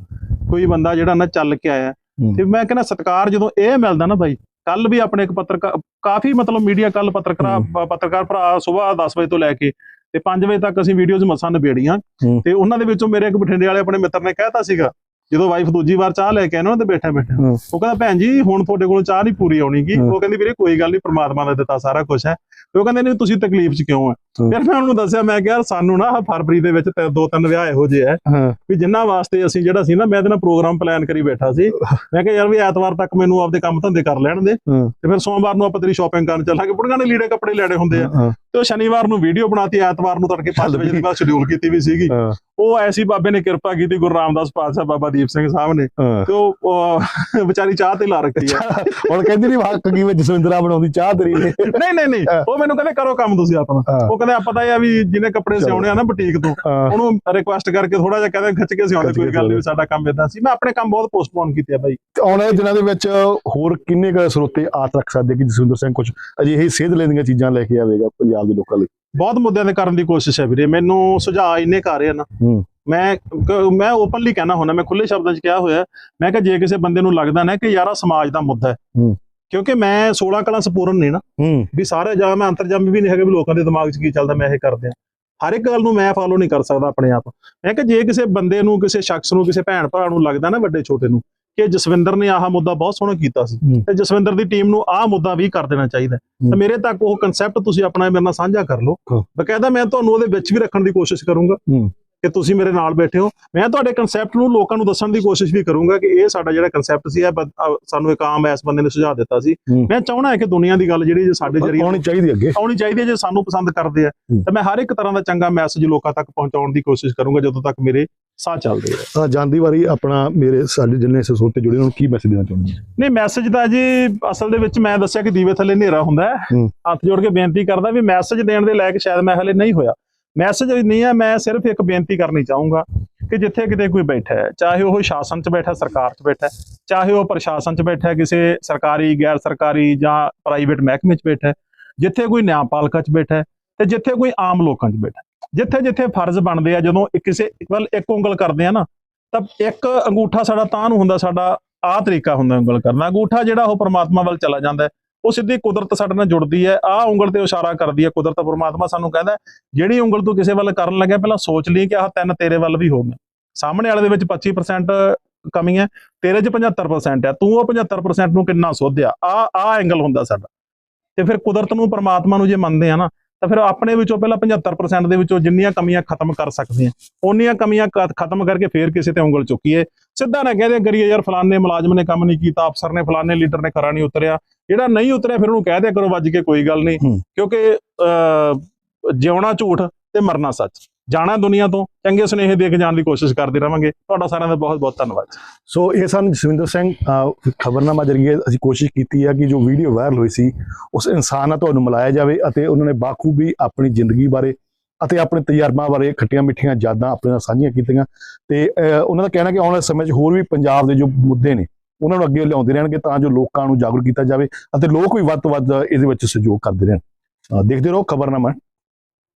ਕੋਈ ਬੰਦਾ ਜਿਹੜਾ ਨਾ ਚੱਲ ਕੇ ਆਇਆ। ਤੇ ਮੈਂ ਕਹਿੰਦਾ ਸਤਿਕਾਰ ਜਦੋਂ ਇਹ ਮਿਲਦਾ ਨਾ ਬਾਈ ਕੱਲ ਵੀ ਆਪਣੇ ਇੱਕ ਪੱਤਰਕਾਰ ਕਾਫੀ ਮਤਲਬ ਮੀਡੀਆ ਕੱਲ ਪੱਤਰਕਾਰ ਪੱਤਰਕਾਰ ਭਰਾ ਸਵੇਰ 10 ਵਜੇ ਤੋਂ ਲੈ ਕੇ ਤੇ 5 ਵਜੇ ਤੱਕ ਅਸੀਂ ਵੀਡੀਓਜ਼ ਮਸਾਂ ਨਿਬੇੜੀਆਂ। ਤੇ ਉਹਨਾਂ ਦੇ ਵਿੱਚੋਂ ਮੇਰੇ ਇੱਕ ਬਠਿੰਡੇ ਵਾਲੇ ਆਪਣੇ ਮਿੱਤਰ ਨੇ ਕਹਿਤਾ ਸੀਗਾ ਜਦੋਂ ਵਾਈਫ ਦੂਜੀ ਵਾਰ ਚਾਹ ਲੈ ਕੇ ਆਏ ਨਾ ਤੇ ਬੈਠਾ ਬੈਠਾ। ਉਹ ਕਹਿੰਦਾ ਭੈਣ ਜੀ ਹੁਣ ਤੁਹਾਡੇ ਕੋਲੋਂ ਚਾਹ ਨਹੀਂ ਪੂਰੀ ਆਉਣੀਗੀ। ਉਹ ਕਹਿੰਦੀ ਵੀਰੇ ਕੋਈ ਗੱਲ ਨਹੀਂ ਪ੍ਰਮਾਤਮਾ ਦਾ ਦਿੱਤਾ ਸਾਰਾ ਕੁਝ ਹੈ ਉਹ ਕਹਿੰਦੇ ਨਹੀਂ ਤੁਸੀਂ ਤਕਲੀਫ 'ਚ ਕਿਉਂ ਆ ਹੂੰ। ਫਿਰ ਮੈਂ ਉਹਨੂੰ ਦੱਸਿਆ ਮੈਂ ਕਿਹਾ ਸਾਨੂੰ ਨਾ ਫਰਵਰੀ ਦੇ ਵਿੱਚ ਦੋ ਤਿੰਨ ਵਿਆਹ ਇਹੋ ਜਿਹੇ ਆ। ਹਾਂ। ਵੀ ਜਿੰਨਾ ਵਾਸਤੇ ਅਸੀਂ ਜਿਹੜਾ ਸੀ ਨਾ ਮੈਂ ਇਹਦੇ ਨਾਲ ਪ੍ਰੋਗਰਾਮ ਪਲਾਨ ਕਰੀ ਬੈਠਾ ਸੀ। ਮੈਂ ਕਿਹਾ ਯਾਰ ਵੀ ਐਤਵਾਰ ਤੱਕ ਮੈਨੂੰ ਆਪਦੇ ਕੰਮ ਧੰਦੇ ਕਰ ਲੈਣ ਦੇ। ਤੇ ਫਿਰ ਸੋਮਵਾਰ ਨੂੰ ਆਪਾਂ ਤੇਰੀ ਸ਼ਾਪਿੰਗ ਕਰਨ ਚੱਲਾਂਗੇ। ਬੁੜੀਆਂ ਨੇ ਲੀੜੇ ਕੱਪੜੇ ਲੈਣੇ ਹੁੰਦੇ ਆ। ਤੇ ਉਹ ਸ਼ਨੀਵਾਰ ਨੂੰ ਵੀਡੀਓ ਬਣਾਤੀ ਐਤਵਾਰ ਨੂੰ ਤੜਕੇ 5 ਵਜੇ ਦੀ ਬਾਅਦ ਸ਼ਡਿਊਲ ਕੀਤੀ ਵੀ ਸੀਗੀ। ਉਹ ਐਸੀ ਬਾਬੇ ਨੇ ਕਿਰਪਾ ਕੀਤੀ ਗੁਰੂ ਰਾਮਦਾਸ ਪਾਤਸ਼ਾਹ ਬਾਬਾ ਦੀਪ ਸਿੰਘ ਸਾਹਿਬ ਨੇ ਤੇ ਉਹ ਵਿਚਾਰੀ ਚਾਹ ਤੇ ਲਾ ਰੱਖੀ ਆ। ਹੁਣ ਕਹਿੰਦੀ ਨਹੀਂ ਹੱਕ ਕੀ ਵਿੱਚ ਜਸਵਿੰਦਰਾ ਬਣਾਉਂਦੀ ਚਾਹ ਤੇਰੀ ਨੇ ਨਹੀਂ ਨਹੀਂ ਨਹੀਂ। ਉਹ ਮੈਨੂੰ ਕਹਿੰਦੇ ਕਰੋ ਕੰਮ ਤੁਸੀਂ ਆਪਣਾ। ਉਹ ਕਹਿੰਦੇ ਆਪਾਂ ਤਾਂ ਇਹ ਆ ਵੀ ਜਿਹਨੇ ਕੱਪੜੇ। ਸਿਉਣੇ ਆ ਨਾ ਬੁਟੀਕ ਤੋਂ ਉਹਨੂੰ ਰਿਕੁਐਸਟ ਕਰਕੇ ਥੋੜਾ ਜਿਹਾ ਕਹਿੰਦੇ ਖਿੱਚ ਕੇ ਖਿੱਚ ਕੋਈ ਗੱਲ ਨਹੀਂ ਸਾਡਾ ਕੰਮ ਇਦਾਂ ਸੀ। ਮੈਂ ਆਪਣੇ ਕੰਮ ਬਹੁਤ ਪੋਸਟਪੋਨ ਕੀਤੇ ਆ ਬਾਈ। ਆਉਣ ਵਾਲੇ ਦਿਨਾਂ ਦੇ ਵਿੱਚ ਹੋਰ ਕਿੰਨੇ ਕੁ ਸਰੋਤੇ ਆਸ ਰੱਖ ਸਕਦੇ ਕਿ ਜਸਵਿੰਦਰ ਸਿੰਘ ਕੁਝ ਅਜਿਹੀ ਸੇਧ ਲੈਂਦੀਆਂ ਚੀਜ਼ਾਂ ਲੈ ਕੇ ਆਵੇਗਾ ਪੰਜਾਬ ਦੇ ਲੋਕਾਂ ਲਈ? ਬਹੁਤ ਮੁੱਦਿਆਂ ਦੇ ਕਰਨ ਦੀ ਕੋਸ਼ਿਸ਼ ਹੈ ਵੀਰੇ। ਮੈਨੂੰ ਸੁਝਾਅ ਇੰਨੇ ਕਰ ਰਹੇ ਆ ਨਾ। ਮੈਂ ਮੈਂ ਓਪਨਲੀ ਕਹਿਣਾ ਹੁੰਦਾ ਮੈਂ ਖੁੱਲੇ ਸ਼ਬਦਾਂ 'ਚ ਕਿਹਾ ਹੋਇਆ ਮੈਂ ਕਿ ਜੇ ਕਿਸੇ ਬੰਦੇ ਨੂੰ ਲੱਗਦਾ ਨਾ ਕਿ ਯਾਰਾ ਸਮਾਜ ਦਾ ਮੁੱਦਾ ਹੂੰ। ਕਿਉਂਕਿ ਮੈਂ 16 ਕਲਾ ਸੰਪੂਰਨ ਨਹੀਂ ਨਾ ਵੀ ਸਾਰੇ ਜਾਂ ਮੈਂ ਅੰਤਰਜਾਮੀ ਵੀ ਨਹੀਂ ਹੈਗਾ ਵੀ ਲੋਕਾਂ ਦੇ ਦਿਮਾਗ 'ਚ ਕੀ ਚੱਲਦਾ ਮੈਂ ਇਹ ਕਰਦੇ ਆ ਹਰ ਇੱਕ ਗੱਲ ਨੂੰ ਮੈਂ ਫਾਲੋ ਨਹੀਂ ਕਰ ਸਕਦਾ ਆਪਣੇ ਆਪ ਮੈਂ ਕਿ ਜੇ ਕਿਸੇ ਬੰਦੇ ਨੂੰ ਕਿਸੇ ਸ਼ਖਸ ਨੂੰ ਕਿਸੇ ਭੈਣ ਭਰਾ ਨੂੰ ਲੱਗਦਾ ਨਾ ਵੱਡੇ ਛੋਟੇ ਨੂੰ ਕਿ ਜਸਵਿੰਦਰ ਨੇ ਆਹ ਮੁੱਦਾ ਬਹੁਤ ਸੋਹਣਾ ਕੀਤਾ ਸੀ। ਤੇ ਜਸਵਿੰਦਰ ਦੀ ਟੀਮ ਨੂੰ ਆਹ ਮੁੱਦਾ ਵੀ ਕਰ ਦੇਣਾ ਚਾਹੀਦਾ। ਤੇ ਮੇਰੇ ਤੱਕ ਉਹ ਕਨਸੈਪਟ ਤੁਸੀਂ ਆਪਣਾ ਮੇਰੇ ਨਾਲ ਸਾਂਝਾ ਕਰ ਲਓ। ਬਕਾਇਦਾ ਮੈਂ ਤੁਹਾਨੂੰ ਉਹਦੇ ਵਿੱਚ ਵੀ ਰੱਖਣ ਦੀ ਕੋਸ਼ਿਸ਼ ਕਰੂੰਗਾ। ਕਿ ਤੁਸੀਂ ਮੇਰੇ ਨਾਲ ਬੈਠੇ ਹੋ। ਮੈਂ ਤੁਹਾਡੇ ਕਨਸੈਪਟ ਨੂੰ ਲੋਕਾਂ ਨੂੰ ਦੱਸਣ ਦੀ ਕੋਸ਼ਿਸ਼ ਵੀ ਕਰੂੰਗਾ ਕਿ ਇਹ ਸਾਡਾ ਜਿਹੜਾ ਕਨਸੈਪਟ ਸੀ ਇਹ ਸਾਨੂੰ ਇੱਕ ਆਮ ਐਸ ਬੰਦੇ ਨੇ ਸੁਝਾਅ ਦਿੱਤਾ ਸੀ। ਮੈਂ ਚਾਹਣਾ ਹੈ ਕਿ ਦੁਨੀਆ ਦੀ ਗੱਲ ਜਿਹੜੀ ਜੇ ਸਾਡੇ ਜਰੀਏ ਆਉਣੀ ਚਾਹੀਦੀ ਅੱਗੇ। ਆਉਣੀ ਚਾਹੀਦੀ ਹੈ ਜੇ ਸਾਨੂੰ ਪਸੰਦ ਕਰਦੇ ਆ। ਤਾਂ ਮੈਂ ਹਰ ਇੱਕ ਤਰ੍ਹਾਂ ਦਾ ਚੰਗਾ ਮੈਸੇਜ ਲੋਕਾਂ ਤੱਕ ਪਹੁੰਚਾਉਣ ਦੀ ਕੋਸ਼ਿਸ਼ ਕਰੂੰਗਾ ਜਦੋਂ ਤੱਕ ਮੇਰੇ ਸਾਹ ਚੱਲਦੇ ਆ। ਤਾਂ ਜਾਂਦੀ ਵਾਰੀ ਆਪਣਾ ਮੇਰੇ ਸਾਡੇ ਜਿੰਨੇ ਸਰੋਤੇ ਜੁੜੇ ਉਹਨਾਂ ਨੂੰ ਕੀ ਮੈਸੇਜ ਦੇਣਾ ਚਾਹੁੰਦੇ ਨਹੀਂ ਮੈਸੇਜ ਤਾਂ ਜੀ ਅਸਲ ਦੇ ਵਿੱਚ ਮੈਂ ਦੱਸਿਆ ਕਿ ਦੀਵੇ ਥੱਲੇ ਹਨੇਰਾ ਹੁੰਦਾ ਹੂੰ। ਹੱਥ ਜੋੜ ਕੇ ਬੇਨਤੀ ਕਰਦਾ ਵੀ ਮੈਸੇਜ ਦੇਣ ਦੇ ਲਾਇਕ ਸ਼ਾਇਦ ਮੈਂ ਹਲੇ ਨਹੀਂ ਹੋਇਆ। ਮੈਸੇਜ ਨਹੀਂ ਹੈ ਮੈਂ ਸਿਰਫ ਇੱਕ ਬੇਨਤੀ ਕਰਨੀ ਚਾਹੂੰਗਾ ਕਿ ਜਿੱਥੇ ਕਿਤੇ ਕੋਈ ਬੈਠਾ ਹੈ ਚਾਹੇ ਉਹ ਸ਼ਾਸਨ 'ਚ ਬੈਠਾ ਸਰਕਾਰ 'ਚ ਬੈਠਾ ਚਾਹੇ ਉਹ ਪ੍ਰਸ਼ਾਸਨ 'ਚ ਬੈਠਾ ਕਿਸੇ ਸਰਕਾਰੀ ਗੈਰ ਸਰਕਾਰੀ ਜਾਂ ਪ੍ਰਾਈਵੇਟ ਮਹਿਕਮੇ 'ਚ ਬੈਠਾ ਜਿੱਥੇ ਕੋਈ ਨਿਆਂਪਾਲਕਾ 'ਚ ਬੈਠਾ ਹੈ, ਤੇ ਜਿੱਥੇ ਕੋਈ ਆਮ ਲੋਕਾਂ 'ਚ ਬੈਠਾ ਜਿੱਥੇ ਜਿੱਥੇ ਫਰਜ਼ ਬਣਦੇ ਆ ਜਦੋਂ ਕਿਸੇ ਵੱਲ ਇੱਕ ਉਂਗਲ ਕਰਦੇ ਆ ਨਾ ਤਾਂ ਇੱਕ ਅੰਗੂਠਾ ਸਾਡਾ ਤਾਂ ਨੂੰ ਹੁੰਦਾ ਸਾਡਾ ਆਹ ਤਰੀਕਾ ਹੁੰਦਾ ਉਂਗਲ ਕਰਨਾ। ਅੰਗੂਠਾ ਜਿਹੜਾ ਉਹ ਪਰਮਾਤਮਾ ਵੱਲ ਚਲਾ ਜਾਂਦਾ ਉਹ ਸਿੱਧੀ ਕੁਦਰਤ ਸਾਡੇ ਨਾਲ ਜੁੜਦੀ ਹੈ, ਆਹ ਉਂਗਲ ਤੇ ਇਸ਼ਾਰਾ ਕਰਦੀ ਹੈ ਕੁਦਰਤ ਪ੍ਰਮਾਤਮਾ ਸਾਨੂੰ ਕਹਿੰਦਾ ਜਿਹੜੀ ਉਂਗਲ ਤੂੰ ਕਿਸੇ ਵੱਲ ਕਰਨ ਲੱਗਿਆ, ਪਹਿਲਾਂ ਸੋਚ ਲਈ ਕਿ ਆਹ ਤਿੰਨ ਤੇਰੇ ਵੱਲ ਵੀ ਹੋਣਗੇ ਸਾਹਮਣੇ ਵਾਲੇ ਦੇ ਵਿੱਚ 25% ਕਮੀ ਹੈ, ਤੇਰੇ 'ਚ 75% ਹੈ, ਤੂੰ ਉਹ 75% ਨੂੰ ਕਿੰਨਾ ਸੋਧਿਆ? ਆ ਆ ਐਂਗਲ ਹੁੰਦਾ ਸਾਡਾ। ਤੇ ਫਿਰ ਕੁਦਰਤ ਨੂੰ, ਪ੍ਰਮਾਤਮਾ ਨੂੰ ਜੇ ਮੰਨਦੇ ਆ ਨਾ, ਤਾਂ ਫਿਰ ਆਪਣੇ ਵਿੱਚੋਂ ਪਹਿਲਾਂ 75% ਦੇ ਵਿੱਚੋਂ ਜਿੰਨੀਆਂ ਕਮੀਆਂ ਖਤਮ ਕਰ ਸਕਦੇ ਆ ਓਨੀਆਂ ਕਮੀਆਂ ਖਤਮ ਕਰਕੇ ਫੇਰ ਕਿਸੇ ਤੇ ਉਂਗਲ ਚੁੱਕੀਏ। ਸਿੱਧਾ ਨਾ ਕਹਦੇ ਕਰੀਏ ਯਾਰ ਫਲਾਣੇ ਮੁਲਾਜ਼ਮ ਨੇ ਕੰਮ ਨਹੀਂ ਕੀਤਾ, ਅਫਸਰ ਨੇ, ਫਲਾਣੇ ਲੀਡਰ ਨੇ ਖਰਾ ਨਹੀਂ ਉਤਰਿਆ ਜਿਹੜਾ ਨਹੀਂ ਉਤਰਿਆ ਫਿਰ ਉਹਨੂੰ ਕਹਿ ਦਿਆ ਕਰੋ ਵੱਜ ਕੇ ਕੋਈ ਗੱਲ ਨਹੀਂ। ਕਿਉਂਕਿ ਜਿਉਣਾ ਝੂਠ ਤੇ ਮਰਨਾ ਸੱਚ। ਜਾਣਾ ਦੁਨੀਆ ਤੋਂ ਚੰਗੇ ਸੁਨੇਹੇ ਦੇ ਕੇ ਜਾਣ ਦੀ ਕੋਸ਼ਿਸ਼ ਕਰਦੇ ਰਵਾਂਗੇ। ਤੁਹਾਡਾ ਸਾਰਿਆਂ ਦਾ ਬਹੁਤ ਬਹੁਤ ਧੰਨਵਾਦ। ਸੋ ਇਹ ਸਨ ਜਸਵਿੰਦਰ ਸਿੰਘ ਖਬਰਨਾਮਾ ਜਰੀਏ ਅਸੀਂ ਕੋਸ਼ਿਸ਼ ਕੀਤੀ ਹੈ ਕਿ ਜੋ ਵੀਡੀਓ ਵਾਇਰਲ ਹੋਈ ਸੀ ਉਸ ਇਨਸਾਨ ਨਾਲ ਤੁਹਾਨੂੰ ਮਿਲਾਇਆ ਜਾਵੇ ਅਤੇ ਉਹਨਾਂ ਨੇ ਬਾਖੂਬੀ ਆਪਣੀ ਜ਼ਿੰਦਗੀ ਬਾਰੇ ਅਤੇ ਆਪਣੇ ਤਜਰਬਾ ਬਾਰੇ ਖੱਟੀਆਂ ਮਿੱਠੀਆਂ ਯਾਦਾਂ ਆਪਣੇ ਨਾਲ ਸਾਂਝੀਆਂ ਕੀਤੀਆਂ। ਤੇ ਉਹਨਾਂ ਦਾ ਕਹਿਣਾ ਕਿ ਆਉਣ ਵਾਲੇ ਸਮੇਂ 'ਚ ਹੋਰ ਵੀ ਪੰਜਾਬ ਦੇ ਜੋ ਮੁੱਦੇ ਨੇ ਉਹਨਾਂ ਨੂੰ ਅੱਗੇ ਲਿਆਉਂਦੇ ਰਹਿਣਗੇ ਤਾਂ ਜੋ ਲੋਕਾਂ ਨੂੰ ਜਾਗਰੂਕ ਕੀਤਾ ਜਾਵੇ ਅਤੇ ਲੋਕ ਵੀ ਵੱਧ ਤੋਂ ਵੱਧ ਇਹਦੇ ਵਿੱਚ ਸਹਿਯੋਗ ਕਰਦੇ ਰਹਿਣ। ਦੇਖਦੇ ਰਹੋ ਖਬਰਨਾਮਾ